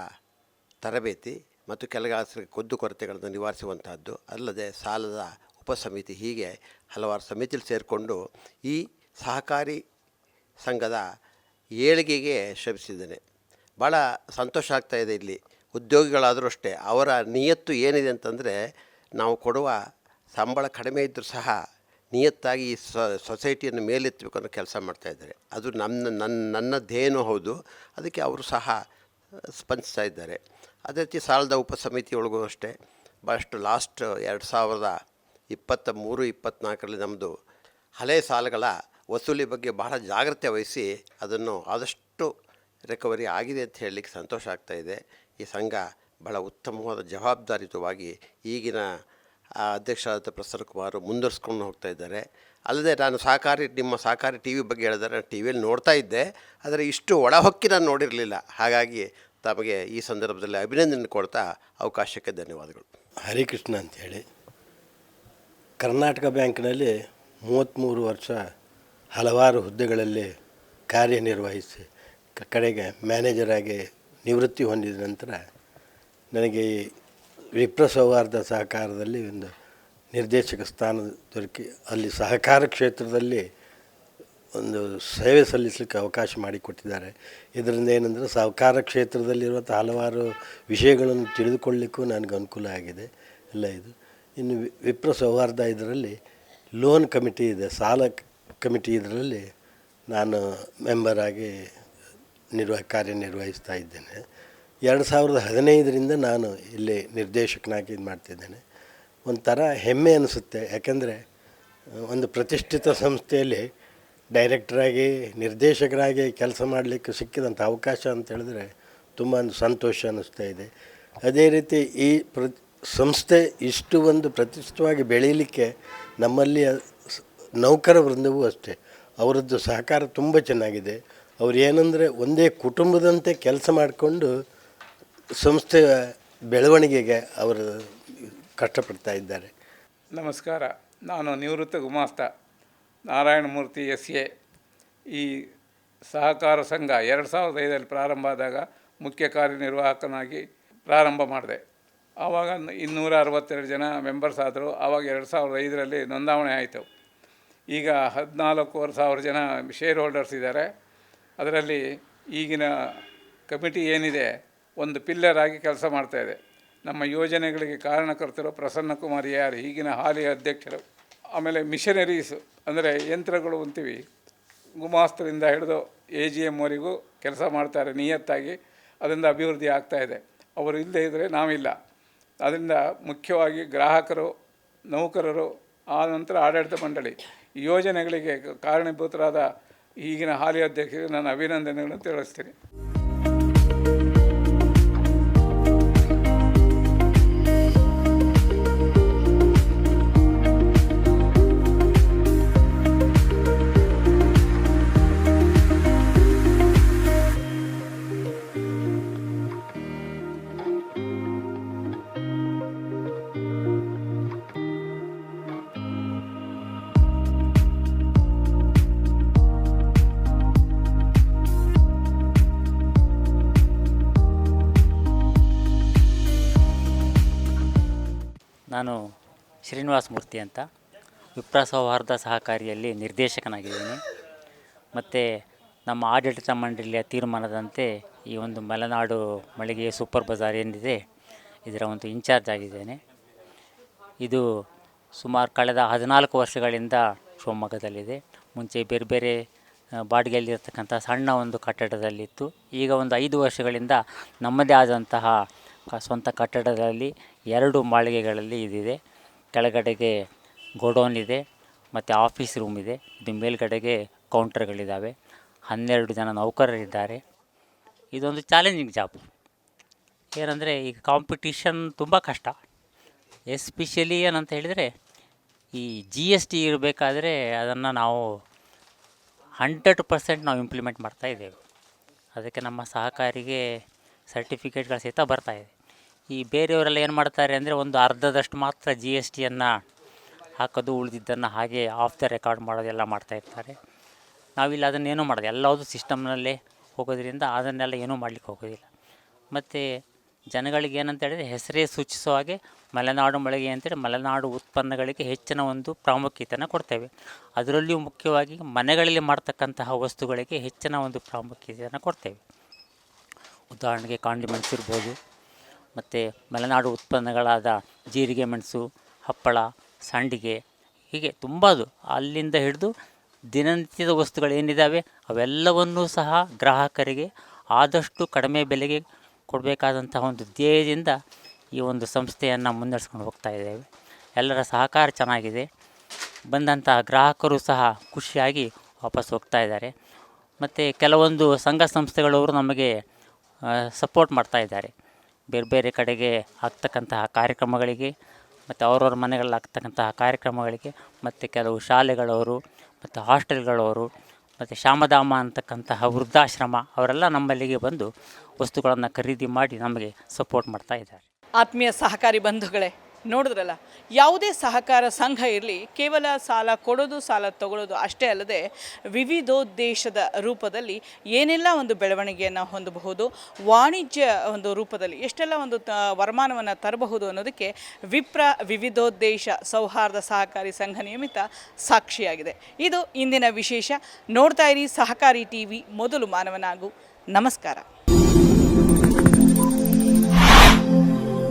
Speaker 4: ತರಬೇತಿ ಮತ್ತು ಕೆಲಸಗಾರರಿಗೆ ಕೊದ್ದು ಕೊರತೆಗಳನ್ನು ನಿವಾರಿಸುವಂತಹದ್ದು. ಅಲ್ಲದೆ ಸಾಲದ ಉಪಸಮಿತಿ ಹೀಗೆ ಹಲವಾರು ಸಮಿತಿಯಲ್ಲಿ ಸೇರಿಕೊಂಡು ಈ ಸಹಕಾರಿ ಸಂಘದ ಏಳಿಗೆಗೆ ಶ್ರಮಿಸಿದ್ದೇನೆ. ಭಾಳ ಸಂತೋಷ ಆಗ್ತಾ ಇದೆ ಇಲ್ಲಿ. ಉದ್ಯೋಗಿಗಳಾದರೂ ಅಷ್ಟೇ, ಅವರ ನಿಯತ್ತು ಏನಿದೆ ಅಂತಂದರೆ ನಾವು ಕೊಡುವ ಸಂಬಳ ಕಡಿಮೆ ಇದ್ದರೂ ಸಹ ನಿಯತ್ತಾಗಿ ಈ ಸೊಸೈಟಿಯನ್ನು ಮೇಲೆತ್ತಬೇಕು ಅನ್ನೋ ಕೆಲಸ ಮಾಡ್ತಾಯಿದ್ದಾರೆ ಅದು ನನ್ನ ನನ್ನ ನನ್ನದೇನೂ ಹೌದು. ಅದಕ್ಕೆ ಅವರು ಸಹ ಸ್ಪಂದಿಸ್ತಾ ಇದ್ದಾರೆ. ಅದೇ ರೀತಿ ಸಾಲದ ಉಪಸಮಿತಿಯೊಳಗೂ ಅಷ್ಟೇ. ಭಾಳಷ್ಟು ಲಾಸ್ಟ್ ಎರಡು ಸಾವಿರದ ಇಪ್ಪತ್ತ ಮೂರು ಇಪ್ಪತ್ತ್ನಾಲ್ಕರಲ್ಲಿ ನಮ್ಮದು ಹಳೆ ಸಾಲಗಳ ವಸೂಲಿ ಬಗ್ಗೆ ಬಹಳ ಜಾಗ್ರತೆ ವಹಿಸಿ ಅದನ್ನು ಆದಷ್ಟು ರಿಕವರಿ ಆಗಿದೆ ಅಂತ ಹೇಳಲಿಕ್ಕೆ ಸಂತೋಷ ಆಗ್ತಾ ಇದೆ. ಈ ಸಂಘ ಬಹಳ ಉತ್ತಮವಾದ ಜವಾಬ್ದಾರಿಯುತವಾಗಿ ಈಗಿನ ಅಧ್ಯಕ್ಷರಾದ ಪ್ರಸನ್ನ ಕುಮಾರ್ ಮುಂದುವರ್ಸ್ಕೊಂಡು ಹೋಗ್ತಾ ಇದ್ದಾರೆ. ಅಲ್ಲದೆ ನಾನು ಸಹಕಾರಿ, ನಿಮ್ಮ ಸಹಕಾರಿ ಟಿ ವಿ ಬಗ್ಗೆ ಹೇಳಿದರೆ ನಾನು ಟಿ ವಿಯಲ್ಲಿ ನೋಡ್ತಾ ಇದ್ದೆ. ಆದರೆ ಇಷ್ಟು ಒಳಹೊಕ್ಕಿ ನಾನು ನೋಡಿರಲಿಲ್ಲ. ಹಾಗಾಗಿ ತಮಗೆ ಈ ಸಂದರ್ಭದಲ್ಲಿ ಅಭಿನಂದನೆ ಕೊಡ್ತಾ ಅವಕಾಶಕ್ಕೆ ಧನ್ಯವಾದಗಳು.
Speaker 5: ಹರಿಕೃಷ್ಣ ಅಂಥೇಳಿ ಕರ್ನಾಟಕ ಬ್ಯಾಂಕ್ನಲ್ಲಿ ಮೂವತ್ತ್ಮೂರು ವರ್ಷ ಹಲವಾರು ಹುದ್ದೆಗಳಲ್ಲಿ ಕಾರ್ಯನಿರ್ವಹಿಸಿ ಕಡೆಗೆ ಮ್ಯಾನೇಜರಾಗಿ ನಿವೃತ್ತಿ ಹೊಂದಿದ ನಂತರ ನನಗೆ ವಿಪ್ರ ಸೌಹಾರ್ದ ಸಹಕಾರದಲ್ಲಿ ಒಂದು ನಿರ್ದೇಶಕ ಸ್ಥಾನ ದೊರಕಿ, ಅಲ್ಲಿ ಸಹಕಾರ ಕ್ಷೇತ್ರದಲ್ಲಿ ಒಂದು ಸೇವೆ ಸಲ್ಲಿಸಲಿಕ್ಕೆ ಅವಕಾಶ ಮಾಡಿಕೊಟ್ಟಿದ್ದಾರೆ. ಇದರಿಂದ ಏನಂದರೆ ಸಹಕಾರ ಕ್ಷೇತ್ರದಲ್ಲಿರುವಂಥ ಹಲವಾರು ವಿಷಯಗಳನ್ನು ತಿಳಿದುಕೊಳ್ಳಿಕ್ಕೂ ನನಗೆ ಅನುಕೂಲ ಆಗಿದೆ. ಎಲ್ಲ ಇದು. ಇನ್ನು ವಿಪ್ರ ಸೌಹಾರ್ದ ಇದರಲ್ಲಿ ಲೋನ್ ಕಮಿಟಿ ಇದೆ, ಸಾಲ ಕಮಿಟಿ ಇದರಲ್ಲಿ ನಾನು ಮೆಂಬರಾಗಿ ಆಗಿ ನಿರ್ವ, ಕಾರ್ಯನಿರ್ವಹಿಸ್ತಾ ಇದ್ದೇನೆ. ಎರಡು ಸಾವಿರದ ಹದಿನೈದರಿಂದ ನಾನು ಇಲ್ಲಿ ನಿರ್ದೇಶಕನಾಗಿ ಇದು ಮಾಡ್ತಿದ್ದೇನೆ. ಒಂಥರ ಹೆಮ್ಮೆ ಅನಿಸುತ್ತೆ. ಯಾಕೆಂದರೆ, ಒಂದು ಪ್ರತಿಷ್ಠಿತ ಸಂಸ್ಥೆಯಲ್ಲಿ ಡೈರೆಕ್ಟ್ರಾಗಿ, ನಿರ್ದೇಶಕರಾಗಿ ಕೆಲಸ ಮಾಡಲಿಕ್ಕೆ ಸಿಕ್ಕಿದಂಥ ಅವಕಾಶ ಅಂತ ಹೇಳಿದ್ರೆ ತುಂಬ ಒಂದು ಸಂತೋಷ ಅನ್ನಿಸ್ತಾ ಇದೆ. ಅದೇ ರೀತಿ ಈ ಪ್ರ, ಸಂಸ್ಥೆ ಇಷ್ಟು ಒಂದು ಪ್ರತಿಷ್ಠಿತವಾಗಿ ಬೆಳೀಲಿಕ್ಕೆ ನಮ್ಮಲ್ಲಿ ನೌಕರ ವೃಂದವೂ ಅಷ್ಟೇ. ಅವರದ್ದು ಸಹಕಾರ ತುಂಬ ಚೆನ್ನಾಗಿದೆ. ಅವ್ರು ಏನಂದರೆ ಒಂದೇ ಕುಟುಂಬದಂತೆ ಕೆಲಸ ಮಾಡಿಕೊಂಡು ಸಂಸ್ಥೆಯ ಬೆಳವಣಿಗೆಗೆ ಅವರು ಕಷ್ಟಪಡ್ತಾ ಇದ್ದಾರೆ.
Speaker 6: ನಮಸ್ಕಾರ. ನಾನು ನಿವೃತ್ತ ಗುಮಾಸ್ತ ನಾರಾಯಣಮೂರ್ತಿ ಎಸ್ ಎ ಈ ಸಹಕಾರ ಸಂಘ ಎರಡು ಸಾವಿರದ ಐದರಲ್ಲಿ ಪ್ರಾರಂಭ ಆದಾಗ ಮುಖ್ಯ ಕಾರ್ಯನಿರ್ವಾಹಕನಾಗಿ ಪ್ರಾರಂಭ ಮಾಡಿದೆ. ಆವಾಗ ಇನ್ನೂರ ಅರವತ್ತೆರಡು ಜನ ಮೆಂಬರ್ಸ್ ಆದರು. ಆವಾಗ ಎರಡು ಸಾವಿರದ ಐದರಲ್ಲಿ ನೋಂದಾವಣೆ ಆಯಿತು. ಈಗ ಹದಿನಾಲ್ಕೂವರೆ ಸಾವಿರ ಜನ ಶೇರ್ ಹೋಲ್ಡರ್ಸ್ ಇದ್ದಾರೆ. ಅದರಲ್ಲಿ ಈಗಿನ ಕಮಿಟಿ ಏನಿದೆ ಒಂದು ಪಿಲ್ಲರ್ ಆಗಿ ಕೆಲಸ ಮಾಡ್ತಾಯಿದೆ ನಮ್ಮ ಯೋಜನೆಗಳಿಗೆ ಕಾರಣಕರ್ತರು ಪ್ರಸನ್ನ ಕುಮಾರ್ ಯಾರು, ಈಗಿನ ಹಾಲಿ ಅಧ್ಯಕ್ಷರು, ಆಮೇಲೆ ಮಿಷನರೀಸ್ ಅಂದರೆ ಯಂತ್ರಗಳು ಅಂತೀವಿ. ಗುಮಾಸ್ತರಿಂದ ಹಿಡಿದು ಎ ಜಿ ಎಮ್ವರೆಗೂ ಕೆಲಸ ಮಾಡ್ತಾರೆ ನಿಯತ್ತಾಗಿ, ಅದರಿಂದ ಅಭಿವೃದ್ಧಿ ಆಗ್ತಾ ಇದೆ. ಅವರು ಇಲ್ಲದೇ ಇದ್ದರೆ ನಾವಿಲ್ಲ. ಅದರಿಂದ ಮುಖ್ಯವಾಗಿ ಗ್ರಾಹಕರು, ನೌಕರರು, ಆ ನಂತರ ಆಡಳಿತ ಮಂಡಳಿ ಯೋಜನೆಗಳಿಗೆ ಕಾರಣೀಭೂತರಾದ ಈಗಿನ ಹಾಲಿ ಅಧ್ಯಕ್ಷರಿಗೆ ನಾನು ಅಭಿನಂದನೆಗಳನ್ನು ತಿಳಿಸ್ತೀನಿ.
Speaker 7: ಶ್ರೀನಿವಾಸ ಮೂರ್ತಿ ಅಂತ ವಿಪ್ರ ಸೌಹಾರ್ದ ಸಹಕಾರಿಯಲ್ಲಿ ನಿರ್ದೇಶಕನಾಗಿದ್ದೀನಿ. ಮತ್ತು ನಮ್ಮ ಆಡಳಿತ ಮಂಡಳಿಯ ತೀರ್ಮಾನದಂತೆ ಈ ಒಂದು ಮಲೆನಾಡು ಮಳಿಗೆ ಸೂಪರ್ ಬಜಾರ್ ಏನಿದೆ, ಇದರ ಒಂದು ಇನ್ಚಾರ್ಜ್ ಆಗಿದ್ದೇನೆ. ಇದು ಸುಮಾರು ಕಳೆದ ಹದಿನಾಲ್ಕು ವರ್ಷಗಳಿಂದ ಶಿವಮೊಗ್ಗದಲ್ಲಿದೆ. ಮುಂಚೆ ಬೇರೆ ಬೇರೆ ಬಾಡಿಗೆಯಲ್ಲಿರ್ತಕ್ಕಂಥ ಸಣ್ಣ ಒಂದು ಕಟ್ಟಡದಲ್ಲಿತ್ತು. ಈಗ ಒಂದು ಐದು ವರ್ಷಗಳಿಂದ ನಮ್ಮದೇ ಆದಂತಹ ಸ್ವಂತ ಕಟ್ಟಡದಲ್ಲಿ ಎರಡು ಮಾಳಿಗೆಗಳಲ್ಲಿ ಇದಿದೆ. ಕೆಳಗಡೆಗೆ ಗೋಡೌನ್ ಇದೆ, ಮತ್ತು ಆಫೀಸ್ ರೂಮ್ ಇದೆ. ಇದು ಮೇಲ್ಗಡೆಗೆ ಕೌಂಟರ್ಗಳಿದ್ದಾವೆ ಹನ್ನೆರಡು ಜನ ನೌಕರರಿದ್ದಾರೆ. ಇದೊಂದು ಚಾಲೆಂಜಿಂಗ್ ಜಾಬ್. ಏನಂದರೆ, ಈಗ ಕಾಂಪಿಟೀಷನ್ ತುಂಬ ಕಷ್ಟ. ಎಸ್ಪೆಷಲಿ ಏನಂತ ಹೇಳಿದರೆ, ಈ ಜಿ ಎಸ್ ಟಿ ಇರಬೇಕಾದ್ರೆ ಅದನ್ನು ನಾವು ಹಂಡ್ರೆಡ್ ಪರ್ಸೆಂಟ್ ನಾವು ಇಂಪ್ಲಿಮೆಂಟ್ ಮಾಡ್ತಾ ಇದ್ದೇವೆ. ಅದಕ್ಕೆ ನಮ್ಮ ಸಹಕಾರಿಗೆ ಸರ್ಟಿಫಿಕೇಟ್ಗಳ ಸಹಿತ ಬರ್ತಾ ಇದೆ. ಈ ಬೇರೆಯವರೆಲ್ಲ ಏನು ಮಾಡ್ತಾರೆ ಅಂದರೆ ಒಂದು ಅರ್ಧದಷ್ಟು ಮಾತ್ರ ಜಿ ಎಸ್ ಟಿಯನ್ನು ಹಾಕೋದು, ಉಳಿದಿದ್ದನ್ನು ಹಾಗೆ ಆಫ್ ದ ರೆಕಾರ್ಡ್ ಮಾಡೋದೆಲ್ಲ ಮಾಡ್ತಾ ಇರ್ತಾರೆ. ನಾವಿಲ್ಲಿ ಅದನ್ನೇನೂ ಮಾಡೋದು ಎಲ್ಲವೂ ಸಿಸ್ಟಮ್ನಲ್ಲೇ ಹೋಗೋದ್ರಿಂದ ಅದನ್ನೆಲ್ಲ ಏನೂ ಮಾಡಲಿಕ್ಕೆ ಹೋಗೋದಿಲ್ಲ. ಮತ್ತು ಜನಗಳಿಗೆ ಏನಂತ ಹೇಳಿದರೆ ಹೆಸರೇ ಸೂಚಿಸೋ ಹಾಗೆ ಮಲೆನಾಡು ಮಳಿಗೆ ಅಂತೇಳಿ ಮಲೆನಾಡು ಉತ್ಪನ್ನಗಳಿಗೆ ಹೆಚ್ಚಿನ ಒಂದು ಪ್ರಾಮುಖ್ಯತೆಯನ್ನು ಕೊಡ್ತೇವೆ. ಅದರಲ್ಲಿಯೂ ಮುಖ್ಯವಾಗಿ ಮನೆಗಳಲ್ಲಿ ಮಾಡ್ತಕ್ಕಂತಹ ವಸ್ತುಗಳಿಗೆ ಹೆಚ್ಚಿನ ಒಂದು ಪ್ರಾಮುಖ್ಯತೆಯನ್ನು ಕೊಡ್ತೇವೆ. ಉದಾಹರಣೆಗೆ ಕಾಂಡಿಮೆಂಟ್ಸ್ ಇರ್ಬೋದು ಮತ್ತು ಮಲೆನಾಡು ಉತ್ಪನ್ನಗಳಾದ ಜೀರಿಗೆ, ಮೆಣಸು, ಹಪ್ಪಳ, ಸಂಡಿಗೆ, ಹೀಗೆ ತುಂಬ ಅದು. ಅಲ್ಲಿಂದ ಹಿಡಿದು ದಿನನಿತ್ಯದ ವಸ್ತುಗಳು ಏನಿದ್ದಾವೆ ಅವೆಲ್ಲವನ್ನೂ ಸಹ ಗ್ರಾಹಕರಿಗೆ ಆದಷ್ಟು ಕಡಿಮೆ ಬೆಲೆಗೆ ಕೊಡಬೇಕಾದಂತಹ ಒಂದು ಧ್ಯೇಯದಿಂದ ಈ ಒಂದು ಸಂಸ್ಥೆಯನ್ನು ಮುನ್ನಡೆಸ್ಕೊಂಡು ಹೋಗ್ತಾ ಇದ್ದೇವೆ. ಎಲ್ಲರ ಸಹಕಾರ ಚೆನ್ನಾಗಿದೆ. ಬಂದಂತಹ ಗ್ರಾಹಕರು ಸಹ ಖುಷಿಯಾಗಿ ವಾಪಸ್ ಹೋಗ್ತಾ ಇದ್ದಾರೆ. ಮತ್ತು ಕೆಲವೊಂದು ಸಂಘ ಸಂಸ್ಥೆಗಳವರು ನಮಗೆ ಸಪೋರ್ಟ್ ಮಾಡ್ತಾ ಇದ್ದಾರೆ. ಬೇರೆ ಬೇರೆ ಕಡೆಗೆ ಆಗ್ತಕ್ಕಂತಹ ಕಾರ್ಯಕ್ರಮಗಳಿಗೆ ಮತ್ತು ಅವ್ರವ್ರ ಮನೆಗಳಲ್ಲಿ ಆಗ್ತಕ್ಕಂತಹ ಕಾರ್ಯಕ್ರಮಗಳಿಗೆ ಮತ್ತು ಕೆಲವು ಶಾಲೆಗಳವರು ಮತ್ತು ಹಾಸ್ಟೆಲ್ಗಳವರು ಮತ್ತು ಶ್ಯಾಮಧಾಮ ಅಂತಕ್ಕಂತಹ ವೃದ್ಧಾಶ್ರಮ ಅವರೆಲ್ಲ ನಮ್ಮಲ್ಲಿಗೆ ಬಂದು ವಸ್ತುಗಳನ್ನು ಖರೀದಿ ಮಾಡಿ ನಮಗೆ ಸಪೋರ್ಟ್ ಮಾಡ್ತಾ ಇದ್ದಾರೆ.
Speaker 1: ಆತ್ಮೀಯ ಸಹಕಾರಿ ಬಂಧುಗಳೇ ನೋಡಿದ್ರಲ್ಲ, ಯಾವುದೇ ಸಹಕಾರ ಸಂಘ ಇರಲಿ, ಕೇವಲ ಸಾಲ ಕೊಡೋದು, ಸಾಲ ತಗೊಳ್ಳೋದು ಅಷ್ಟೇ ಅಲ್ಲದೆ ವಿವಿಧೋದ್ದೇಶದ ರೂಪದಲ್ಲಿ ಏನೆಲ್ಲ ಒಂದು ಬೆಳವಣಿಗೆಯನ್ನು ಹೊಂದಬಹುದು, ವಾಣಿಜ್ಯ ಒಂದು ರೂಪದಲ್ಲಿ ಎಷ್ಟೆಲ್ಲ ಒಂದು ವರಮಾನವನ್ನು ತರಬಹುದು ಅನ್ನೋದಕ್ಕೆ ವಿಪ್ರ ವಿವಿಧೋದ್ದೇಶ ಸೌಹಾರ್ದ ಸಹಕಾರಿ ಸಂಘ ನಿಯಮಿತ ಸಾಕ್ಷಿಯಾಗಿದೆ. ಇದು ಇಂದಿನ ವಿಶೇಷ. ನೋಡ್ತಾ ಇರಿ ಸಹಕಾರಿ ಟಿ ವಿ ಮೊದಲು ಮಾನವನಾಗು. ನಮಸ್ಕಾರ.